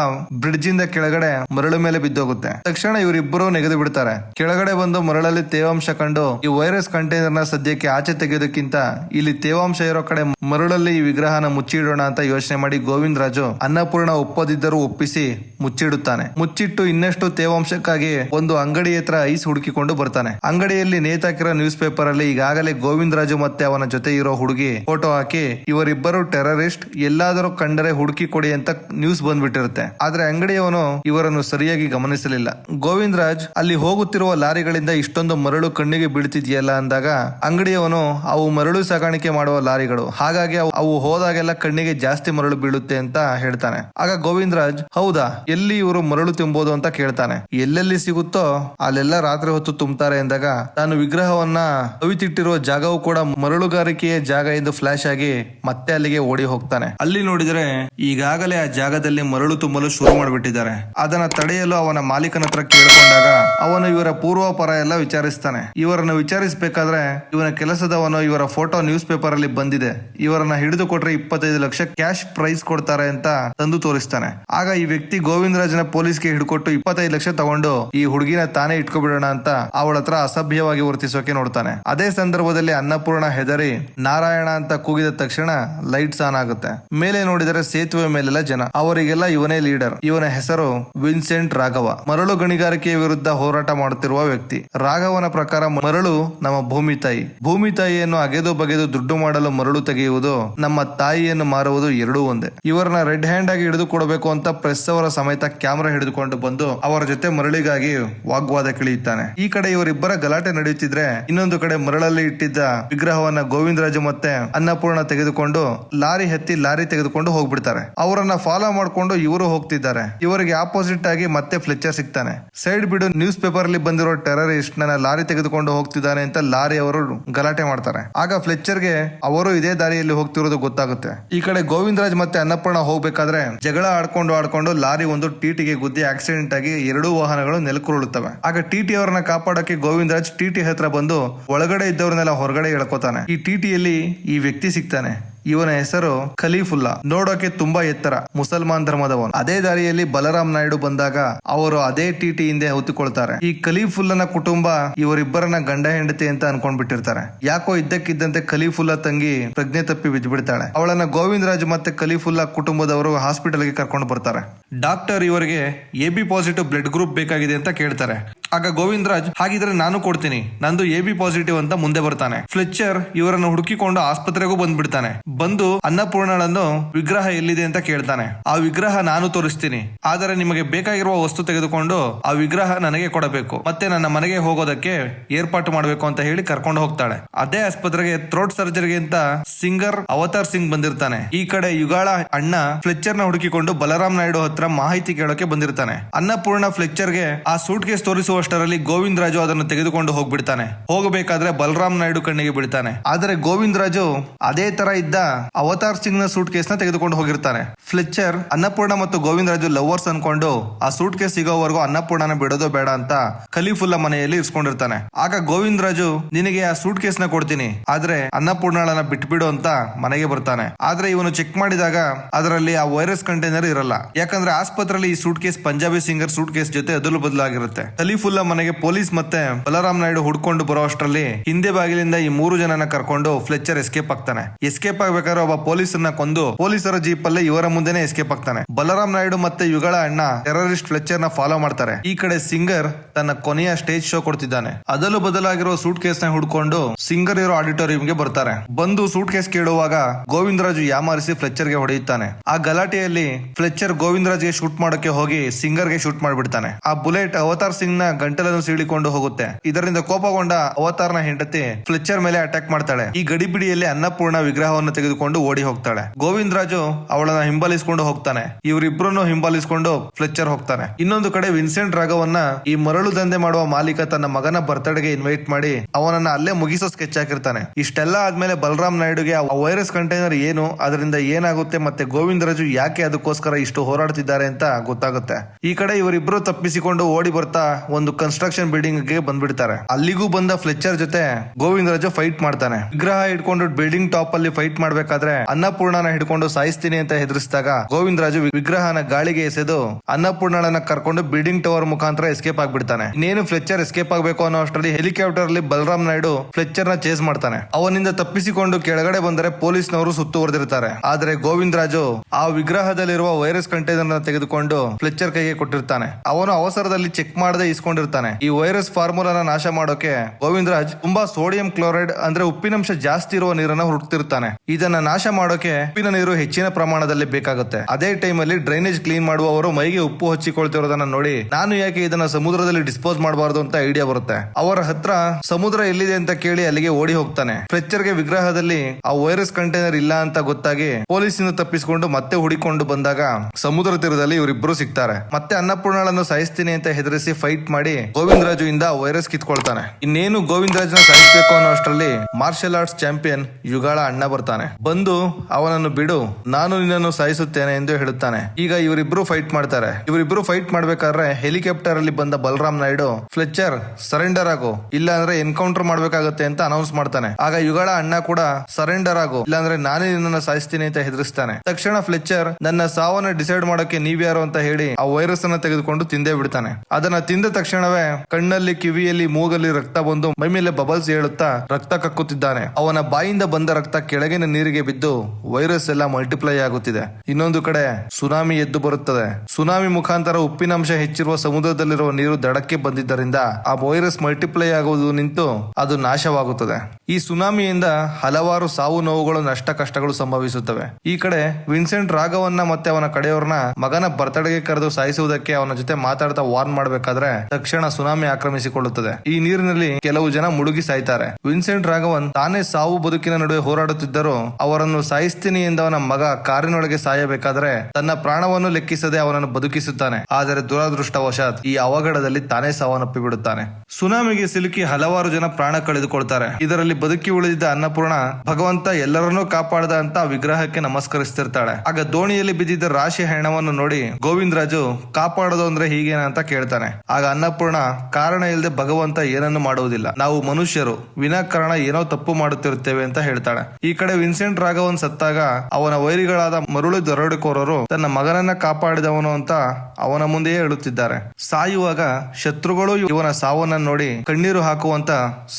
ಬ್ರಿಡ್ಜ್ ಇಂದ ಕೆಳಗಡೆ ಮರಳು ಮೇಲೆ ಬಿದ್ದೋಗುತ್ತೆ. ತಕ್ಷಣ ಇವರಿಬ್ಬರು ನೆಗೆದು ಬಿಡ್ತಾರೆ ಕೆಳಗಡೆ ಬಂದು ಮರಳಲ್ಲಿ ತೇವಾಂಶ ಕಂಡು ಈ ವೈರಸ್ ಕಂಟೈನರ್ನ ಸದ್ಯಕ್ಕೆ ಆಚೆ ತೆಗೆಯೋದಕ್ಕಿಂತ ಇಲ್ಲಿ ತೇವಾಂಶ ಇರೋ ಕಡೆ ಮರಳಲ್ಲಿ ಈ ವಿಗ್ರಹನ ಮುಚ್ಚಿಡೋಣ ಅಂತ ಯೋಚನೆ ಮಾಡಿ ಗೋವಿಂದ ರಾಜು ಅನ್ನಪೂರ್ಣ ಒಪ್ಪದಿದ್ದರೂ ಒಪ್ಪಿಸಿ ಮುಚ್ಚಿಡುತ್ತಾನೆ. ಮುಚ್ಚಿಟ್ಟು ಇನ್ನಷ್ಟು ತೇವಾಂಶಕ್ಕಾಗಿ ಒಂದು ಅಂಗಡಿ ಹತ್ರ ಐಸ್ ಹುಡುಕಿಕೊಂಡು ಬರ್ತಾನೆ. ಅಂಗಡಿಯಲ್ಲಿ ನೇತಾಕಿರೋ ನ್ಯೂಸ್ ಪೇಪರ್ ಅಲ್ಲಿ ಈಗಾಗಲೇ ಗೋವಿಂದ ರಾಜು ಮತ್ತೆ ಅವನ ಜೊತೆ ಇರೋ ಹುಡುಗಿ ಫೋಟೋ ಹಾಕಿ ಇವರಿಬ್ಬರು ಟೆರರಿಸ್ಟ್ ಎಲ್ಲಾದರೂ ಕಂಡರೆ ಹುಡುಕಿ ಕೊಡಿ ಅಂತ ನ್ಯೂಸ್ ಬಂದ್ಬಿಟ್ಟಿರುತ್ತೆ. ಆದ್ರೆ ಅಂಗಡಿಯವನು ಇವರನ್ನು ಸರಿಯಾಗಿ ಗಮನಿಸಲಿಲ್ಲ. ಗೋವಿಂದ ರಾಜ್, ಅಲ್ಲಿ ಹೋಗುತ್ತಿರುವ ಲಾರಿಗಳಿಂದ ಇಷ್ಟೊಂದು ಮರಳು ಕಣ್ಣಿಗೆ ಬೀಳ್ತಿದೆಯಲ್ಲ ಅಂದಾಗ ಅಂಗಡಿಯವನು ಅವು ಮರಳು ಸಾಗಾಣಿಕೆ ಮಾಡುವ ಲಾರಿಗಳು. ಹಾಗಾಗಿ ಅವು ಹೋದಾಗೆಲ್ಲ ಕಣ್ಣಿಗೆ ಜಾಸ್ತಿ ಮರಳು ಬೀಳುತ್ತೆ ಅಂತ ಹೇಳ್ತಾನೆ. ಆಗ ಗೋವಿಂದರಾಜ್, ಹೌದಾ, ಎಲ್ಲಿ ಇವರು ಮರಳು ತುಂಬೋದು ಅಂತ ಕೇಳ್ತಾನೆ. ಎಲ್ಲೆಲ್ಲಿ ಸಿಗುತ್ತೋ ಅಲ್ಲೆಲ್ಲ ರಾತ್ರಿ ಹೊತ್ತು ತುಂಬುತ್ತಾರೆ ಎಂದಾಗ ತಾನು ವಿಗ್ರಹವನ್ನ ಅವಿತಿಟ್ಟಿರುವ ಜಾಗವು ಕೂಡ ಮರಳುಗಾರಿಕೆಯ ಜಾಗ ಎಂದು ಫ್ಲಾಶ್ ಆಗಿ ಮತ್ತೆ ಅಲ್ಲಿಗೆ ಓಡಿ ಹೋಗ್ತಾನೆ. ಅಲ್ಲಿ ನೋಡಿದ್ರೆ ಈಗಾಗಲೇ ಆ ಜಾಗದಲ್ಲಿ ಮರಳು ತುಂಬಲು ಶುರು ಮಾಡಿಬಿಟ್ಟಿದ್ದಾರೆ. ಅದನ್ನ ತಡೆಯಲು ಅವನ ಮಾಲೀಕನ ಹತ್ರ ಕೇಳಿಕೊಂಡಾಗ ಅವನು ಇವರ ಪೂರ್ವಾಪರ ಎಲ್ಲ ವಿಚಾರಿಸ್ತಾನೆ. ಇವರನ್ನು ವಿಚಾರಿಸಬೇಕಾದ್ರೆ ಇವನ ಕೆಲಸದವನು ಇವರ ಫೋಟೋ ನ್ಯೂಸ್ ಪೇಪರ್ ಅಲ್ಲಿ ಬಂದಿದೆ. ಇವರನ್ನ ಹಿಡಿದು ಕೊಟ್ರೆ ಇಪ್ಪತ್ತೈದು ಲಕ್ಷ ಕ್ಯಾಶ್ ಪ್ರೈಸ್ ಕೊಡ್ತಾರೆ ಅಂತ ತಂದು ತೋರಿಸ್ತಾನೆ. ಆಗ ಈ ವ್ಯಕ್ತಿ ಗೋವಿಂದರಾಜನ ಪೊಲೀಸ್ಗೆ ಹಿಡ್ಕೊಟ್ಟು ಇಪ್ಪತ್ತೈದು ಲಕ್ಷ ತಗೊಂಡು ಈ ಹುಡುಗಿನ ತಾನೇ ಇಟ್ಕೊಬಿಡೋಣ ಅಂತ ಅವಳ ಹತ್ರ ಅಸಭ್ಯವಾಗಿ ವರ್ತಿಸೋಕೆ ನೋಡ್ತಾನೆ. ಅದೇ ಸಂದರ್ಭದಲ್ಲಿ ಅನ್ನಪೂರ್ಣ ಹೆದರಿ, ನಾರಾಯಣ ಅಂತ ಕೂಗಿದ ತಕ್ಷಣ ಲೈಟ್ಸ್ ಆನ್ ಆಗುತ್ತೆ. ಮೇಲೆ ನೋಡಿದರೆ ಸೇತುವೆ ಮೇಲೆಲ್ಲ ಜನ. ಅವರಿಗೆಲ್ಲ ಇವನೇ ಲೀಡರ್. ಇವನ ಹೆಸರು ವಿನ್ಸೆಂಟ್ ರಾಘವ. ಮರಳು ಗಣಿಗಾರಿಕೆಯ ವಿರುದ್ಧ ಹೋರಾಟ ಮಾಡುತ್ತಿರುವ ವ್ಯಕ್ತಿ. ರಾಘವನ ಪ್ರಕಾರ ಮರಳು ನಮ್ಮ ಭೂಮಿ ತಾಯಿ. ಭೂಮಿ ತಾಯಿಯನ್ನು ಅಗೆದು ಬಗೆದು ದುಡ್ಡು ಮಾಡಲು ಮರಳು ತೆಗೆಯುವುದು ನಮ್ಮ ತಾಯಿಯನ್ನು ಮಾರುವುದು ಎರಡೂ ಒಂದೇ. ಇವರನ್ನ ರೆಡ್ ಹ್ಯಾಂಡ್ ಆಗಿ ಹಿಡಿದು ಕೊಡಬೇಕು ಅಂತ ಪ್ರೆಸ್ ಅವರ ಸಮೇತ ಕ್ಯಾಮೆರಾ ಹಿಡಿದುಕೊಂಡು ಬಂದು ಅವರ ಜೊತೆ ಮರಳಿಗಾಗಿ ವಾಗ್ವಾದ ಕಿಳಿಯುತ್ತಾನೆ. ಈ ಕಡೆ ಇವರಿಬ್ಬರ ಗಲಾಟೆ ನಡೆಯುತ್ತಿದ್ರೆ ಇನ್ನೊಂದು ಕಡೆ ಮರಳಲ್ಲಿ ಇಟ್ಟಿದ್ದ ವಿಗ್ರಹವನ್ನ ಗೋವಿಂದರಾಜು ಮತ್ತೆ ಅನ್ನಪೂರ್ಣ ತೆಗೆದುಕೊಂಡು ಲಾರಿ ಹತ್ತಿ ಲಾರಿ ತೆಗೆದುಕೊಂಡು ಹೋಗ್ಬಿಡ್ತಾರೆ. ಅವರನ್ನ ಫಾಲೋ ಮಾಡ್ಕೊಂಡು ಇವರು ಹೋಗ್ತಿದ್ದಾರೆ. ಇವರಿಗೆ ಆಪೋಸಿಟ್ ಆಗಿ ಮತ್ತೆ ಫ್ಲೆಚರ್ ಸಿಗ್ತಾನೆ. ಸೈಡ್ ಬಿಡು, ನ್ಯೂಸ್ ಪೇಪರ್ ಅಲ್ಲಿ ಬಂದಿರೋ ಟೆರರಿಸ್ಟ್ ನನ್ನ ಲಾರಿ ತೆಗೆದುಕೊಂಡು ಹೋಗ್ತಿದ್ದಾನೆ ಅಂತ ಲಾರಿ ಅವರು ಗಲಾಟೆ ಮಾಡ್ತಾರೆ. ಆಗ ಫ್ಲೆಚರ್ಗೆ ಅವರು ಇದೇ ದಾರಿಯಲ್ಲಿ ಹೋಗ್ತಿರೋದು ಗೊತ್ತಾಗುತ್ತೆ. ಈ ಕಡೆ ಗೋವಿಂದರಾಜ್ ಮತ್ತೆ ಅನ್ನಪೂರ್ಣ ಹೋಗ್ಬೇಕಾದ್ರೆ ಜಗಳ ಆಡ್ಕೊಂಡು ಆಡ್ಕೊಂಡು ಲಾರಿ ಒಂದು ಟಿಟಿಗೆ ಗುದ್ದಿ ಆಕ್ಸಿಡೆಂಟ್ ಆಗಿ ಎರಡೂ ವಾಹನಗಳು ನೆಲಕುರುಳುತ್ತವೆ ಆಗ ಟಿಟಿ ಅವರನ್ನ ಕಾಪಾಡಕ್ಕೆ ಗೋವಿಂದರಾಜ್ ಟಿಟಿ ಹತ್ರ ಬಂದು ಒಳಗಡೆ ಇದ್ದವ್ರನ್ನೆಲ್ಲ ಹೊರಗಡೆ ಎಳ್ಕೋತಾನೆ. ಈ ಟಿಟಿಯಲ್ಲಿ ಈ ವ್ಯಕ್ತಿ ಸಿಗ್ತಾನೆ. ಇವನ ಹೆಸರು ಖಲೀಫುಲ್ಲಾ. ನೋಡೋಕೆ ತುಂಬಾ ಎತ್ತರ, ಮುಸಲ್ಮಾನ್ ಧರ್ಮದವನು. ಅದೇ ದಾರಿಯಲ್ಲಿ ಬಲರಾಮ್ ನಾಯ್ಡು ಬಂದಾಗ ಅವರು ಅದೇ ಟಿಟಿ ಹಿಂದೆ ಹೊತ್ತುಕೊಳ್ತಾರೆ. ಈ ಖಲೀಫುಲ್ಲನ ಕುಟುಂಬ ಇವರಿಬ್ಬರನ್ನ ಗಂಡ ಹೆಂಡತಿ ಅಂತ ಅನ್ಕೊಂಡ್ಬಿಟ್ಟಿರ್ತಾರೆ. ಯಾಕೋ ಇದ್ದಕ್ಕಿದ್ದಂತೆ ಖಲೀಫುಲ್ಲಾ ತಂಗಿ ಪ್ರಜ್ಞೆ ತಪ್ಪಿ ಬಿದ್ದ್ಬಿಡ್ತಾಳೆ ಅವಳನ್ನ ಗೋವಿಂದರಾಜ್ ಮತ್ತೆ ಖಲೀಫುಲ್ಲಾ ಕುಟುಂಬದವರು ಹಾಸ್ಪಿಟಲ್ಗೆ ಕರ್ಕೊಂಡು ಬರ್ತಾರೆ. ಡಾಕ್ಟರ್ ಇವರಿಗೆ A B positive blood group ಬೇಕಾಗಿದೆ ಅಂತ ಕೇಳ್ತಾರೆ. ಆಗ ಗೋವಿಂದರಾಜ್, ಹಾಗಿದ್ರೆ ನಾನು ಕೊಡ್ತೀನಿ. ನಂದು ಎ ಬಿ ಪಾಸಿಟಿವ್ ಅಂತ ಮುಂದೆ ಬರ್ತಾನೆ. ಫ್ಲೆಚರ್ ಇವರನ್ನು ಹುಡುಕಿಕೊಂಡು ಆಸ್ಪತ್ರೆಗೂ ಬಂದ್ಬಿಡ್ತಾನೆ. ಬಂದು ಅನ್ನಪೂರ್ಣಳನ್ನು ವಿಗ್ರಹ ಎಲ್ಲಿದೆ ಅಂತ ಕೇಳ್ತಾನೆ. ಆ ವಿಗ್ರಹ ನಾನು ತೋರಿಸ್ತೀನಿ. ಆದರೆ ನಿಮಗೆ ಬೇಕಾಗಿರುವ ವಸ್ತು ತೆಗೆದುಕೊಂಡು ಆ ವಿಗ್ರಹ ನನಗೆ ಕೊಡಬೇಕು. ಮತ್ತೆ ನನ್ನ ಮನೆಗೆ ಹೋಗೋದಕ್ಕೆ ಏರ್ಪಾಟು ಮಾಡಬೇಕು ಅಂತ ಹೇಳಿ ಕರ್ಕೊಂಡು ಹೋಗ್ತಾಳೆ. ಅದೇ ಆಸ್ಪತ್ರೆಗೆ ಥ್ರೋಟ್ ಸರ್ಜರಿಗೆ ಅಂತ ಸಿಂಗರ್ ಅವತಾರ್ ಸಿಂಗ್ ಬಂದಿರ್ತಾನೆ. ಈ ಕಡೆ ಯುಗಾಳ ಅಣ್ಣ ಫ್ಲೆಚರ್ನ ಹುಡುಕಿಕೊಂಡು ಬಲರಾಮ್ ನಾಯ್ಡು ಹತ್ರ ಮಾಹಿತಿ ಕೇಳೋಕೆ ಬಂದಿರ್ತಾನೆ. ಅನ್ನಪೂರ್ಣ ಫ್ಲೆಚರ್ಗೆ ಆ ಸೂಟ್ ಕೇಸ್ ತೋರಿಸುವಷ್ಟರಲ್ಲಿ ಗೋವಿಂದ ರಾಜು ಅದನ್ನು ತೆಗೆದುಕೊಂಡು ಹೋಗ್ಬಿಡ್ತಾನೆ. ಹೋಗಬೇಕಾದ್ರೆ ಬಲರಾಮ್ ನಾಯ್ಡು ಕಣ್ಣಿಗೆ ಬಿಡ್ತಾನೆ ಆದರೆ ಗೋವಿಂದ ರಾಜು ಅದೇ ತರ ಇದ್ದ ಅವತಾರ್ ಸಿಂಗ್ನ ಸೂಟ್ ಕೇಸ್ನ ತೆಗೆದುಕೊಂಡು ಹೋಗಿರ್ತಾನೆ. ಫ್ಲೆಚರ್ ಅನ್ನಪೂರ್ಣ ಮತ್ತು ಗೋವಿಂದ ರಾಜು ಲವರ್ಸ್ ಅನ್ಕೊಂಡು ಆ ಸೂಟ್ ಕೇಸ್ ಸಿಗೋವರೆಗೂ ಅನ್ನಪೂರ್ಣನ ಬಿಡೋದು ಬೇಡ ಅಂತ ಖಲೀಫುಲ್ಲಾ ಮನೆಯಲ್ಲಿ ಇರ್ಸ್ಕೊಂಡಿರ್ತಾನೆ. ಆಗ ಗೋವಿಂದ ರಾಜು, ನಿನಗೆ ಆ ಸೂಟ್ ಕೇಸ್ನ ಕೊಡ್ತೀನಿ. ಆದ್ರೆ ಅನ್ನಪೂರ್ಣಳನ್ನ ಬಿಟ್ಬಿಡು ಅಂತ ಮನೆಗೆ ಬರ್ತಾನೆ. ಆದ್ರೆ ಇವನು ಚೆಕ್ ಮಾಡಿದಾಗ ಅದರಲ್ಲಿ ಆ ವೈರಸ್ ಕಂಟೈನರ್ ಇರಲ್ಲ. ಯಾಕಂದ್ರೆ ಆಸ್ಪತ್ರೆಯಲ್ಲಿ ಈ suitcase Punjabi singer suitcase ಜೊತೆ ಅದಲು ಬದಲಾಗಿರುತ್ತೆ. ಖಲೀಫುಲ್ಲಾ ಮನೆಗೆ ಪೊಲೀಸ್ ಮತ್ತೆ ಬಲರಾಮ್ ನಾಯ್ಡು ಹುಡ್ಕೊಂಡು ಬರೋ ಅಷ್ಟರಲ್ಲಿ ಹಿಂದೆ ಬಾಗಿಲಿಂದ ಈ ಮೂರು ಜನನ ಕರ್ಕೊಂಡು ಫ್ಲೆಚರ್ ಎಸ್ಕೇಪ್ ಆಗ್ತಾನೆ. ಎಸ್ಕೇಪ್ ಆಗ್ಬೇಕಾದ್ರೆ ಒಬ್ಬ ಪೊಲೀಸನ್ನ ಕೊಂದು ಪೊಲೀಸರ ಜೀಪ್ ಅಲ್ಲೇ ಇವರ ಮುಂದೆನೆ ಎಸ್ಕೇಪ್ ಆಗ್ತಾನೆ. ಬಲರಾಮ್ ನಾಯ್ಡು ಮತ್ತೆ ಯುಗಳ ಅಣ್ಣ ಟೆರರಿಸ್ಟ್ ಫ್ಲೆಚರ್ನ ಫಾಲೋ ಮಾಡ್ತಾರೆ. ಈ ಕಡೆ ಸಿಂಗರ್ ತನ್ನ ಕೊನೆಯ ಸ್ಟೇಜ್ ಶೋ ಕೊಡ್ತಿದ್ದಾನೆ. ಅದಲು ಬದಲಾಗಿರೋ ಸೂಟ್ ಕೇಸ್ನ ಹುಡ್ಕೊಂಡು ಸಿಂಗರ್ ಇರೋ ಆಡಿಟೋರಿಯಂಗೆ ಬರ್ತಾರೆ. ಬಂದು ಸೂಟ್ ಕೇಸ್ ಕೇಳುವಾಗ ಗೋವಿಂದರಾಜು ಯಾಮಾರಿಸಿ ಫ್ಲೆಚರ್ಗೆ ಹೊಡೆಯುತ್ತಾನೆ. ಆ ಗಲಾಟೆಯಲ್ಲಿ ಫ್ಲೆಚರ್ ಗೋವಿಂದರಾಜ್ಗೆ ಶೂಟ್ ಮಾಡೋಕೆ ಹೋಗಿ ಸಿಂಗರ್ಗೆ ಶೂಟ್ ಮಾಡ್ಬಿಡ್ತಾನೆ. ಆ ಬುಲೆಟ್ ಅವತಾರ್ ಸಿಂಗ್ನ ಗಂಟಲನ್ನು ಸೀಳಿಕೊಂಡು ಹೋಗುತ್ತೆ. ಇದರಿಂದ ಕೋಪಗೊಂಡ ಅವತಾರ್ನ ಹೆಂಡತಿ ಫ್ಲೆಚರ್ ಮೇಲೆ ಅಟ್ಯಾಕ್ ಮಾಡ್ತಾಳೆ. ಈ ಗಡಿಬಿಡಿಯಲ್ಲಿ ಅನ್ನಪೂರ್ಣ ವಿಗ್ರಹವನ್ನು ತೆಗೆದುಕೊಂಡು ಓಡಿ ಹೋಗ್ತಾಳೆ. ಗೋವಿಂದ ರಾಜು ಅವಳನ್ನ ಹಿಂಬಾಲಿಸಿಕೊಂಡು ಹೋಗ್ತಾನೆ. ಇವರಿಬ್ಬರನ್ನು ಹಿಂಬಾಲಿಸಿಕೊಂಡು ಫ್ಲೆಚರ್ ಹೋಗ್ತಾನೆ. ಇನ್ನೊಂದು ಕಡೆ ವಿನ್ಸೆಂಟ್ ರಾಘವನ್ನ ಈ ಮರಳು ದಂಧೆ ಮಾಡುವ ಮಾಲೀಕ ತನ್ನ ಮಗನ ಬರ್ತ್ಡೇಗೆ ಇನ್ವೈಟ್ ಮಾಡಿ ಅವನನ್ನ ಅಲ್ಲೇ ಮುಗಿಸೋ ಸ್ಕೆಚ್ ಹಾಕಿರ್ತಾನೆ. ಇಷ್ಟೆಲ್ಲ ಆದ್ಮೇಲೆ ಬಲರಾಮ್ ನಾಯ್ಡುಗೆ ಆ ವೈರಸ್ ಕಂಟೈನರ್ ಏನು, ಅದರಿಂದ ಏನಾಗುತ್ತೆ ಮತ್ತೆ ಗೋವಿಂದರಾಜು ಯಾಕೆ ಅದಕ್ಕೋಸ್ಕರ ಇಷ್ಟು ಹೋರಾಡ್ತಿದ್ದಾರೆ ಅಂತ ಗೊತ್ತಾಗುತ್ತೆ. ಈ ಕಡೆ ಇವರಿಬ್ರು ತಪ್ಪಿಸಿಕೊಂಡು ಓಡಿ ಬರ್ತಾ ಒಂದು ಕನ್ಸ್ಟ್ರಕ್ಷನ್ ಬಿಲ್ಡಿಂಗ್ಗೆ ಬಂದ್ಬಿಡ್ತಾರೆ. ಅಲ್ಲಿಗೂ ಬಂದ ಫ್ಲೆಚರ್ ಜೊತೆ ಗೋವಿಂದರಾಜು ಫೈಟ್ ಮಾಡ್ತಾನೆ. ವಿಗ್ರಹ ಹಿಡ್ಕೊಂಡು ಬಿಲ್ಡಿಂಗ್ ಟಾಪ್ ಅಲ್ಲಿ ಫೈಟ್ ಮಾಡ್ಬೇಕಾದ್ರೆ ಅನ್ನಪೂರ್ಣನ ಹಿಡ್ಕೊಂಡು ಸಾಯಿಸ್ತೀನಿ ಅಂತ ಹೆದರಿಸಿದಾಗ ಗೋವಿಂದರಾಜು ವಿಗ್ರಹನ ಗಾಳಿಗೆ ಎಸೆದು ಅನ್ನಪೂರ್ಣನ ಕರ್ಕೊಂಡು ಬಿಲ್ಡಿಂಗ್ ಟವರ್ ಮುಖಾಂತರ ಎಸ್ಕೇಪ್ ಆಗ್ಬಿಡ್ತಾನೆ. ಇನ್ನೇನು ಫ್ಲೆಚರ್ ಎಸ್ಕೇಪ್ ಆಗ್ಬೇಕು ಅನ್ನೋ ಅಷ್ಟರಲ್ಲಿ ಹೆಲಿಕಾಪ್ಟರ್ ಅಲ್ಲಿ ಬಲರಾಮ್ ನಾಯ್ಡು ಫ್ಲೆಚರ್ನ ಚೇಸ್ ಮಾಡ್ತಾನೆ. ಅವನಿಂದ ತಪ್ಪಿಸಿಕೊಂಡು ಕೆಳಗಡೆ ಬಂದರೆ ಪೊಲೀಸ್ನವರು ಸುತ್ತುವರೆದಿರ್ತಾರೆ. ಆದ್ರೆ ಗೋವಿಂದರಾಜು ಆ ವಿಗ್ರಹದಲ್ಲಿರುವ ವೈರಸ್ ಕಂಟೈನರ್ನ ತೆಗೆದುಕೊಂಡು ಫ್ಲೆಚರ್ ಕೈಗೆ ಕೊಟ್ಟಿರ್ತಾನೆ. ಅವನು ಅವಸರದಲ್ಲಿ ಚೆಕ್ ಮಾಡದೆ ಇಸ್ಕೊಂಡಿರ್ತಾನೆ ಈ ವೈರಸ್ ಫಾರ್ಮುಲಾನ ನಾಶ ಮಾಡೋಕೆ ಗೋವಿಂದರಾಜ್ ತುಂಬಾ ಸೋಡಿಯಂ ಕ್ಲೋರೈಡ್ ಅಂದ್ರೆ ಉಪ್ಪಿನಂಶ ಜಾಸ್ತಿ ಇರುವ ನೀರನ್ನ ಹುಡುಕ್ತಿರ್ತಾನೆ. ಇದನ್ನ ನಾಶ ಮಾಡೋಕೆ ಉಪ್ಪಿನ ನೀರು ಹೆಚ್ಚಿನ ಪ್ರಮಾಣದಲ್ಲಿ ಬೇಕಾಗುತ್ತೆ. ಅದೇ ಟೈಮ್ ಅಲ್ಲಿ ಡ್ರೈನೇಜ್ ಕ್ಲೀನ್ ಮಾಡುವವರು ಮೈಗೆ ಉಪ್ಪು ಹಚ್ಚಿಕೊಳ್ತಿರೋದನ್ನ ನೋಡಿ ನಾನು ಯಾಕೆ ಇದನ್ನ ಸಮುದ್ರದಲ್ಲಿ ಡಿಸ್ಪೋಸ್ ಮಾಡಬಾರ್ದು ಅಂತ ಐಡಿಯಾ ಬರುತ್ತೆ. ಅವರ ಹತ್ರ ಸಮುದ್ರ ಎಲ್ಲಿದೆ ಅಂತ ಕೇಳಿ ಅಲ್ಲಿಗೆ ಓಡಿ ಹೋಗ್ತಾನೆ. ಫ್ಲೆಚರ್ಗೆ ವಿಗ್ರಹದಲ್ಲಿ ಆ ವೈರಸ್ ಕಂಟೈನರ್ ಇಲ್ಲ ಅಂತ ಗೊತ್ತಾಗಿ ಪೊಲೀಸಿಂದ ತಪ್ಪಿಸಿಕೊಂಡು ಮತ್ತೆ ಹುಡಿಕೊಂಡು ಬಂದಾಗ ಸಮುದ್ರ ತೀರದಲ್ಲಿ ಇವರಿಬ್ರು ಸಿಗ್ತಾರೆ. ಮತ್ತೆ ಅನ್ನಪೂರ್ಣಳನ್ನು ಸಾಯಿಸ್ತೀನಿ ಅಂತ ಹೆದರಿಸಿ ಫೈಟ್ ಮಾಡಿ ಗೋವಿಂದರಾಜು ಇಂದ ವೈರಸ್ ಕಿತ್ಕೊಳ್ತಾನೆ. ಇನ್ನೇನು ಗೋವಿಂದರಾಜನ ಸಾಯಿಸ್ಬೇಕು ಅನ್ನೋ ಅಷ್ಟರಲ್ಲಿ ಮಾರ್ಷಲ್ ಆರ್ಟ್ಸ್ ಚಾಂಪಿಯನ್ ಯುಗಾಳ ಅಣ್ಣ ಬರ್ತಾನೆ. ಬಂದು ಅವನನ್ನು ಬಿಡು, ನಾನು ನಿನ್ನನ್ನು ಸಾಯಿಸುತ್ತೇನೆ ಎಂದು ಹೇಳುತ್ತಾನೆ. ಈಗ ಇವರಿಬ್ರು ಫೈಟ್ ಮಾಡ್ತಾರೆ. ಇವರಿಬ್ರು ಫೈಟ್ ಮಾಡ್ಬೇಕಾದ್ರೆ ಹೆಲಿಕಾಪ್ಟರ್ ಅಲ್ಲಿ ಬಂದ ಬಲರಾಮ್ ನಾಯ್ಡು ಫ್ಲೆಚರ್ ಸರೆಂಡರ್ ಆಗು. ಇಲ್ಲ ಅಂದ್ರೆ ಎನ್ಕೌಂಟರ್ ಮಾಡ್ಬೇಕಾಗತ್ತೆ ಅಂತ ಅನೌನ್ಸ್ ಮಾಡ್ತಾನೆ. ಆಗ ಯುಗಳ ಅಣ್ಣ ಕೂಡ ಸರೆಂಡರ್ ಆಗು. ಇಲ್ಲಾಂದ್ರೆ ನಾನೇ ನಿನ್ನನ್ನು ಸಾಯಿಸ್ತೀನಿ ಅಂತ ಹೆದರಿಸ್ತಾನೆ. ತಕ್ಷಣ ಫ್ಲೆಚರ್ ನನ್ನ ಸಾವನ್ನ ಡಿಸೈಡ್ ಮಾಡೋಕೆ ನೀವ್ಯಾರು ಅಂತ ಹೇಳಿ ಆ ವೈರಸ್ ಅನ್ನ ತೆಗೆದುಕೊಂಡು ತಿಂದೇ ಬಿಡ್ತಾನೆ. ಅದನ್ನ ತಿಂದ ತಕ್ಷಣವೇ ಕಣ್ಣಲ್ಲಿ ಕಿವಿಯಲ್ಲಿ ಮೂಗಲ್ಲಿ ರಕ್ತ ಬಂದು ಮೈ ಮೇಲೆ ಬಬಲ್ಸ್ ಹೇಳುತ್ತಾ ರಕ್ತ ಕಕ್ಕುತ್ತಿದ್ದಾನೆ. ಅವನ ಬಾಯಿಂದ ಬಂದ ರಕ್ತ ಕೆಳಗಿನ ನೀರಿಗೆ ಬಿದ್ದು ವೈರಸ್ ಎಲ್ಲ ಮಲ್ಟಿಪ್ಲೈ ಆಗುತ್ತಿದೆ. ಇನ್ನೊಂದು ಕಡೆ ಸುನಾಮಿ ಎದ್ದು ಬರುತ್ತದೆ. ಸುನಾಮಿ ಮುಖಾಂತರ ಉಪ್ಪಿನಂಶ ಹೆಚ್ಚಿರುವ ಸಮುದ್ರದಲ್ಲಿರುವ ನೀರು ದಡಕ್ಕೆ ಬಂದಿದ್ದರಿಂದ ಆ ವೈರಸ್ ಮಲ್ಟಿಪ್ಲೈ ಆಗುವುದು ನಿಂತು ಅದು ನಾಶವಾಗುತ್ತದೆ. ಈ ಸುನಾಮಿಯಿಂದ ಹಲವಾರು ಸಾವು ನೋವುಗಳು, ನಷ್ಟ ಕಷ್ಟಗಳು ಸಂಭವಿಸುತ್ತವೆ. ಈ ಕಡೆ ವಿನ್ಸೆಂಟ್ ರಾಘವನ್ನ ಮತ್ತೆ ಅವನ ಕಡೆಯವರನ್ನ ಮಗನ ಬರ್ತಡೆಗೆ ಕರೆದು ಸಾಯಿಸುವುದಕ್ಕೆ ಅವನ ಜೊತೆ ಮಾತಾಡ್ತಾ ವಾರ್ನ್ ಮಾಡಬೇಕಾದ್ರೆ ತಕ್ಷಣ ಸುನಾಮಿ ಆಕ್ರಮಿಸಿಕೊಳ್ಳುತ್ತದೆ. ಈ ನೀರಿನಲ್ಲಿ ಕೆಲವು ಜನ ಮುಳುಗಿ ಸಾಯ್ತಾರೆ. ವಿನ್ಸೆಂಟ್ ರಾಘವನ್ ತಾನೇ ಸಾವು ಬದುಕಿನ ನಡುವೆ ಹೋರಾಡುತ್ತಿದ್ದರೂ ಅವರನ್ನು ಸಾಯಿಸ್ತೀನಿ ಎಂದವನ ಮಗ ಕಾರಿನೊಳಗೆ ಸಾಯಬೇಕಾದ್ರೆ ತನ್ನ ಪ್ರಾಣವನ್ನು ಲೆಕ್ಕಿಸದೆ ಅವನನ್ನು ಬದುಕಿಸುತ್ತಾನೆ. ಆದರೆ ದುರದೃಷ್ಟವಶಾತ್ ಈ ಅವಘಡದಲ್ಲಿ ತಾನೇ ಸಾವನ್ನಪ್ಪಿ ಬಿಡುತ್ತಾನೆ ಸುನಾಮಿಗೆ ಸಿಲುಕಿ ಹಲವಾರು ಜನ ಪ್ರಾಣ ಕಳೆದುಕೊಳ್ತಾರೆ. ಇದರಲ್ಲಿ ಬದುಕಿ ಉಳಿದಿದ್ದ ಅನ್ನಪೂರ್ಣ ಭಗವಂತ ಎಲ್ಲರನ್ನೂ ಕಾಪಾಡದ ಅಂತ ವಿಗ್ರಹಕ್ಕೆ ನಮಸ್ಕರಿಸ್ತಿರ್ತಾಳೆ. ಆಗ ದೋಣಿಯಲ್ಲಿ ಬಿದ್ದಿದ್ದ ರಾಶಿ ಹೆಣವನ್ನು ನೋಡಿ ಗೋವಿಂದರಾಜು ಕಾಪಾಡೋದು ಅಂದ್ರೆ ಹೀಗೇನ ಅಂತ ಕೇಳ್ತಾನೆ. ಆಗ ಅನ್ನಪೂರ್ಣ ಕಾರಣ ಇಲ್ಲದೆ ಭಗವಂತ ಏನನ್ನು ಮಾಡುವುದಿಲ್ಲ. ನಾವು ಮನುಷ್ಯರು, ವಿನಾಕಾರಣ ಏನೋ ತಪ್ಪು ಮಾಡುತ್ತಿರುತ್ತೇವೆ ಅಂತ ಹೇಳ್ತಾಳೆ ಈ ಕಡೆ ವಿನ್ಸೆಂಟ್ ರಾಘವನ್ ಸತ್ತಾಗ ಅವನ ವೈರಿಗಳಾದ ಮರುಳು ದರೋಡೆಕೋರರು ತನ್ನ ಮಗನನ್ನ ಕಾಪಾಡಿದವನು ಅಂತ ಅವನ ಮುಂದೆಯೇ ಹೇಳುತ್ತಿದ್ದಾರೆ. ಸಾಯುವಾಗ ಶತ್ರುಗಳು ಇವನ ಸಾವನ್ನ ನೋಡಿ ಕಣ್ಣೀರು ಹಾಕುವಂತ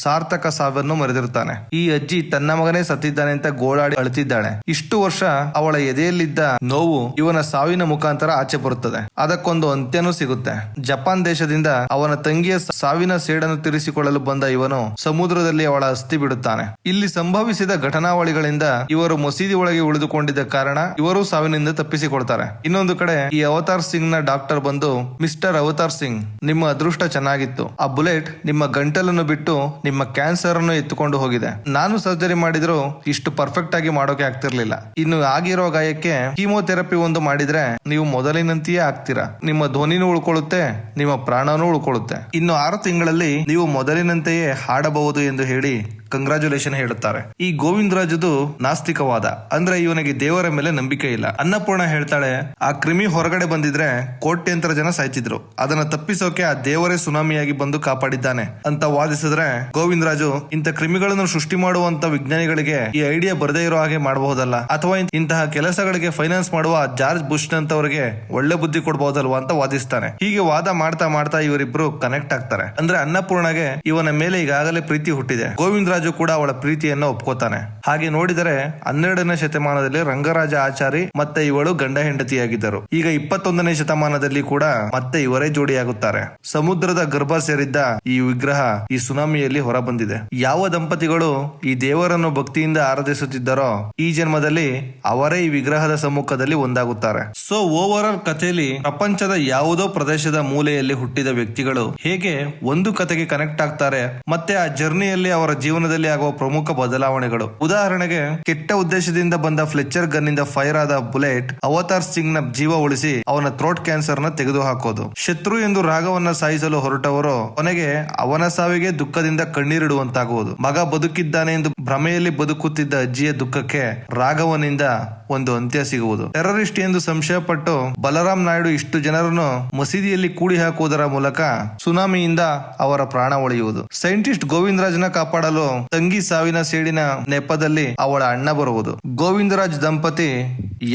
ಸಾರ್ಥಕ ಸಾವನ್ನು ಮರೆದಿರುತ್ತಾನೆ ಈ ಅಜ್ಜಿ ತನ್ನ ಮಗನೇ ಸತ್ತಿದ್ದಾನೆ ಅಂತ ಗೋಳಾಡಿ ಅಳುತ್ತಿದ್ದಾಳೆ. ಇಷ್ಟು ವರ್ಷ ಅವಳ ಎದೆಯಲ್ಲಿದ್ದ ನೋವು ಇವನ ಸಾವಿನ ಮುಖಾಂತರ ಆಚೆ ಬರುತ್ತದೆ. ಅದಕ್ಕೊಂದು ಅಂತ್ಯನೂ ಸಿಗುತ್ತೆ. ಜಪಾನ್ ದೇಶದಿಂದ ಅವನ ತಂಗಿಯ ಸಾವಿನ ಸೇಡನ್ನು ತೀರಿಸಿಕೊಳ್ಳಲು ಬಂದ ಇವನು ಸಮುದ್ರದಲ್ಲಿ ಅವಳ ಅಸ್ಥಿ ಬಿಡುತ್ತಾನೆ. ಇಲ್ಲಿ ಸಂಭವಿಸಿದ ಘಟನಾವಳಿಗಳಿಂದ ಇವರು ಮಸೀದಿ ಒಳಗೆ ಉಳಿದುಕೊಂಡಿದ್ದ ಕಾರಣ ಇವರು ಸಾವಿನಿಂದ ತಪ್ಪಿಸಿಕೊಳ್ತಾರೆ ಇನ್ನೊಂದು ಕಡೆ ಈ ಅವತಾರ್ ಸಿಂಗ್ನ ಡಾಕ್ಟರ್ ಬಂದು, ಮಿಸ್ಟರ್ ಅವತಾರ್ ಸಿಂಗ್, ನಿಮ್ಮ ಅದೃಷ್ಟ ಚೆನ್ನಾಗಿತ್ತು. ಆ ಬುಲೆಟ್ ನಿಮ್ಮ ಗಂಟಲನ್ನು ಬಿಟ್ಟು ನಿಮ್ಮ ಕ್ಯಾನ್ಸರ್ ಅನ್ನು ಎತ್ತುಕೊಂಡು ಹೋಗಿದೆ. ನಾನು ಸರ್ಜರಿ ಮಾಡಿದ್ರು ಇಷ್ಟು ಪರ್ಫೆಕ್ಟ್ ಆಗಿ ಮಾಡೋಕೆ ಆಗ್ತಿರ್ಲಿಲ್ಲ. ಇನ್ನು ಆಗಿರೋ ಗಾಯಕ್ಕೆ ಕೀಮೋಥೆರಪಿ ಒಂದು ಮಾಡಿದ್ರೆ ನೀವು ಮೊದಲಿನಂತೆಯೇ ಆಗ್ತೀರಾ. ನಿಮ್ಮ ಧ್ವನಿನೂ ಉಳ್ಕೊಳ್ಳುತ್ತೆ, ನಿಮ್ಮ ಪ್ರಾಣನೂ ಉಳ್ಕೊಳ್ಳುತ್ತೆ ಇನ್ನು ಆರು ತಿಂಗಳಲ್ಲಿ ನೀವು ಮೊದಲಿನಂತೆಯೇ ಹಾಡಬಹುದು ಎಂದು ಹೇಳಿ ಕಂಗ್ರಾಚುಲೇಷನ್ ಹೇಳುತ್ತಾರೆ. ಈ ಗೋವಿಂದರಾಜದು ನಾಸ್ತಿಕವಾದ, ಅಂದ್ರೆ ಇವನಿಗೆ ದೇವರ ಮೇಲೆ ನಂಬಿಕೆ ಇಲ್ಲ. ಅನ್ನಪೂರ್ಣ ಹೇಳ್ತಾಳೆ, ಆ ಕ್ರಿಮಿ ಹೊರಗಡೆ ಬಂದಿದ್ರೆ ಕೋಟ್ಯಂತರ ಜನ ಸಾಯ್ತಿದ್ರು. ಅದನ್ನ ತಪ್ಪಿಸೋಕೆ ಆ ದೇವರೇ ಸುನಾಮಿಯಾಗಿ ಬಂದು ಕಾಪಾಡಿದ್ದಾನೆ ಅಂತ ವಾದಿಸಿದ್ರೆ ಗೋವಿಂದರಾಜು ಇಂತ ಕ್ರಿಮಿಗಳನ್ನು ಸೃಷ್ಟಿ ಮಾಡುವಂತ ವಿಜ್ಞಾನಿಗಳಿಗೆ ಈ ಐಡಿಯಾ ಬರದೇ ಇರೋ ಹಾಗೆ ಮಾಡಬಹುದಲ್ಲ? ಅಥವಾ ಇಂತಹ ಕೆಲಸಗಳಿಗೆ ಫೈನಾನ್ಸ್ ಮಾಡುವ ಜಾರ್ಜ್ ಬುಷ್ ಅಂತವರಿಗೆ ಒಳ್ಳೆ ಬುದ್ಧಿ ಕೊಡಬಹುದಲ್ವಾ ಅಂತ ವಾದಿಸ್ತಾನೆ. ಹೀಗೆ ವಾದ ಮಾಡ್ತಾ ಮಾಡ್ತಾ ಇವರಿಬ್ರು ಕನೆಕ್ಟ್ ಆಗ್ತಾರೆ. ಅಂದ್ರೆ ಅನ್ನಪೂರ್ಣಗೆ ಇವನ ಮೇಲೆ ಈಗಾಗಲೇ ಪ್ರೀತಿ ಹುಟ್ಟಿದೆ. ಗೋವಿಂದರಾಜು ಕೂಡ ಅವಳ ಪ್ರೀತಿಯನ್ನು ಒಪ್ಕೋತಾನೆ. ಹಾಗೆ ನೋಡಿದರೆ ಹನ್ನೆರಡನೇ ಶತಮಾನದಲ್ಲಿ ರಂಗರಾಜ ಆಚಾರಿ ಮತ್ತೆ ಇವಳು ಗಂಡ ಹೆಂಡತಿಯಾಗಿದ್ದರು. ಈಗ ಇಪ್ಪತ್ತೊಂದನೇ ಶತಮಾನದಲ್ಲಿ ಕೂಡ ಮತ್ತೆ ಇವರೇ ಜೋಡಿಯಾಗುತ್ತಾರೆ. ಸಮುದ್ರದ ಗರ್ಭ ಸೇರಿದ್ದ ಈ ವಿಗ್ರಹ ಈ ಸುನಾಮಿಯಲ್ಲಿ ಹೊರ ಬಂದಿದೆ ಯಾವ ದಂಪತಿಗಳು ಈ ದೇವರನ್ನು ಭಕ್ತಿಯಿಂದ ಆರಾಧಿಸುತ್ತಿದ್ದರೋ ಈ ಜನ್ಮದಲ್ಲಿ ಅವರೇ ಈ ವಿಗ್ರಹದ ಸಮ್ಮುಖದಲ್ಲಿ ಒಂದಾಗುತ್ತಾರೆ. ಸೊ ಓವರ್ ಆಲ್ ಕಥೆಯಲ್ಲಿ ಪ್ರಪಂಚದ ಯಾವುದೋ ಪ್ರದೇಶದ ಮೂಲೆಯಲ್ಲಿ ಹುಟ್ಟಿದ ವ್ಯಕ್ತಿಗಳು ಹೇಗೆ ಒಂದು ಕತೆಗೆ ಕನೆಕ್ಟ್ ಆಗ್ತಾರೆ, ಮತ್ತೆ ಆ ಜರ್ನಿಯಲ್ಲಿ ಅವರ ಜೀವನದಲ್ಲಿ ಆಗುವ ಪ್ರಮುಖ ಬದಲಾವಣೆಗಳು. ಉದಾಹರಣೆಗೆ, ಕೆಟ್ಟ ಉದ್ದೇಶದಿಂದ ಬಂದ ಫ್ಲೆಚರ್ ಗನ್ ಇಂದ ಫೈರ್ ಆದ ಬುಲೆಟ್ ಅವತಾರ್ ಸಿಂಗ್ನ ಜೀವ ಉಳಿಸಿ ಅವನ ಥ್ರೋಟ್ ಕ್ಯಾನ್ಸರ್ನ ತೆಗೆದು ಹಾಕೋದು ಶತ್ರು ಎಂದು ರಾಗವನ್ನ ಸಾಯಿಸಲು ಹೊರಟವರು ಕೊನೆಗೆ ಅವನ ಸಾವಿಗೆ ದುಃಖದಿಂದ ಕಣ್ಣೀರಿಡುವಂತಾಗುವುದು. ಮಗ ಬದುಕಿದ್ದಾನೆ ಎಂದು ಭ್ರಮೆಯಲ್ಲಿ ಬದುಕುತ್ತಿದ್ದ ಅಜ್ಜಿಯ ದುಃಖಕ್ಕೆ ರಾಘವನಿಂದ ಒಂದು ಅಂತ್ಯ ಸಿಗುವುದು. ಟೆರರಿಸ್ಟ್ ಎಂದು ಸಂಶಯಪಟ್ಟು ಬಲರಾಮ್ ನಾಯ್ಡು ಇಷ್ಟು ಜನರನ್ನು ಮಸೀದಿಯಲ್ಲಿ ಕೂಡಿ ಹಾಕುವುದರ ಮೂಲಕ ಸುನಾಮಿಯಿಂದ ಅವರ ಪ್ರಾಣ ಉಳಿಯುವುದು ಸೈಂಟಿಸ್ಟ್ ಗೋವಿಂದರಾಜ್ನ ಕಾಪಾಡಲು ತಂಗಿ ಸಾವಿನ ಸೇಡಿನ ನೆಪದಲ್ಲಿ ಅವಳ ಅಣ್ಣ ಬರುವುದು. ಗೋವಿಂದರಾಜ್ ದಂಪತಿ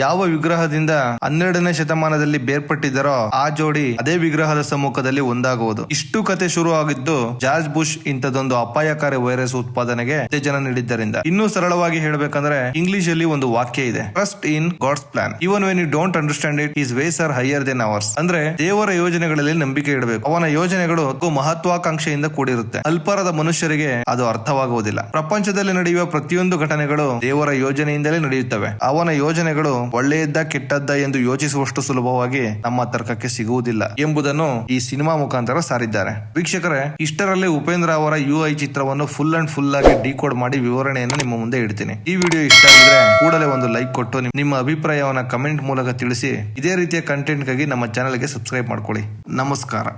ಯಾವ ವಿಗ್ರಹದಿಂದ ಹನ್ನೆರಡನೇ ಶತಮಾನದಲ್ಲಿ ಬೇರ್ಪಟ್ಟಿದ್ದರೋ ಆ ಜೋಡಿ ಅದೇ ವಿಗ್ರಹದ ಸಮ್ಮುಖದಲ್ಲಿ ಒಂದಾಗುವುದು. ಇಷ್ಟು ಕತೆ ಶುರು ಆಗಿದ್ದು ಜಾರ್ಜ್ ಬುಷ್ ಇಂಥದೊಂದು ಅಪಾಯಕಾರಿ ವೈರಸ್ ಉತ್ಪಾದನೆಗೆ ಉತ್ತೇಜನ ನೀಡಿದ್ದರಿಂದ. ಇನ್ನೂ ಸರಳವಾಗಿ ಹೇಳಬೇಕಂದ್ರೆ ಇಂಗ್ಲಿಷ್ ಅಲ್ಲಿ ಒಂದು ವಾಕ್ಯ ಇದೆ. Trust in God's plan even when you don't understand it is ways are higher than ours ಅಂದ್ರೆ ದೇವರ ಯೋಜನೆಗಳಲ್ಲಿ ನಂಬಿಕೆ ಇಡಬೇಕು. ಅವನ ಯೋಜನೆಗಳು ಮಹತ್ವಾಕಾಂಕ್ಷೆಯಿಂದ ಕೂಡಿರುತ್ತೆ. ಅಲ್ಪರದ ಮನುಷ್ಯರಿಗೆ ಅದು ಅರ್ಥವಾಗುವುದಿಲ್ಲ. ಪ್ರಪಂಚದಲ್ಲಿ ನಡೆಯುವ ಪ್ರತಿಯೊಂದು ಘಟನೆಗಳು ದೇವರ ಯೋಜನೆಯಿಂದಲೇ ನಡೆಯುತ್ತವೆ. ಅವನ ಯೋಜನೆಗಳು ಒಳ್ಳೆಯದ್ದ, ಕೆಟ್ಟದ್ದ ಎಂದು ಯೋಚಿಸುವಷ್ಟು ಸುಲಭವಾಗಿ ನಮ್ಮ ತರ್ಕಕ್ಕೆ ಸಿಗುವುದಿಲ್ಲ ಎಂಬುದನ್ನು ಈ ಸಿನಿಮಾ ಮುಖಾಂತರ ಸಾರಿದ್ದಾರೆ. ವೀಕ್ಷಕರೇ, ಇಷ್ಟರಲ್ಲಿ ಉಪೇಂದ್ರ ಅವರ ಯು ಐ ಚಿತ್ರವನ್ನು ಫುಲ್ ಅಂಡ್ ಫುಲ್ ಆಗಿ ಡಿಕೋಡ್ ಮಾಡಿ ವಿವರಣೆಯನ್ನು ನಿಮ್ಮ ಮುಂದೆ ಇಡ್ತೀನಿ. ಈ ವಿಡಿಯೋ ಇಷ್ಟ ಆಗಿದ್ರೆ ಕೂಡಲೇ ಒಂದು ಲೈಕ್ ಕೊಟ್ಟು ನಿಮ್- ನಿಮ್ಮ ಅಭಿಪ್ರಾಯವನ್ನು ಕಮೆಂಟ್ ಮೂಲಕ ತಿಳಿಸಿ ಇದೇ ರೀತಿಯ ಕಂಟೆಂಟ್ಗಾಗಿ ನಮ್ಮ ಚಾನಲ್ಗೆ ಸಬ್ಸ್ಕ್ರೈಬ್ ಮಾಡ್ಕೊಳ್ಳಿ. ನಮಸ್ಕಾರ.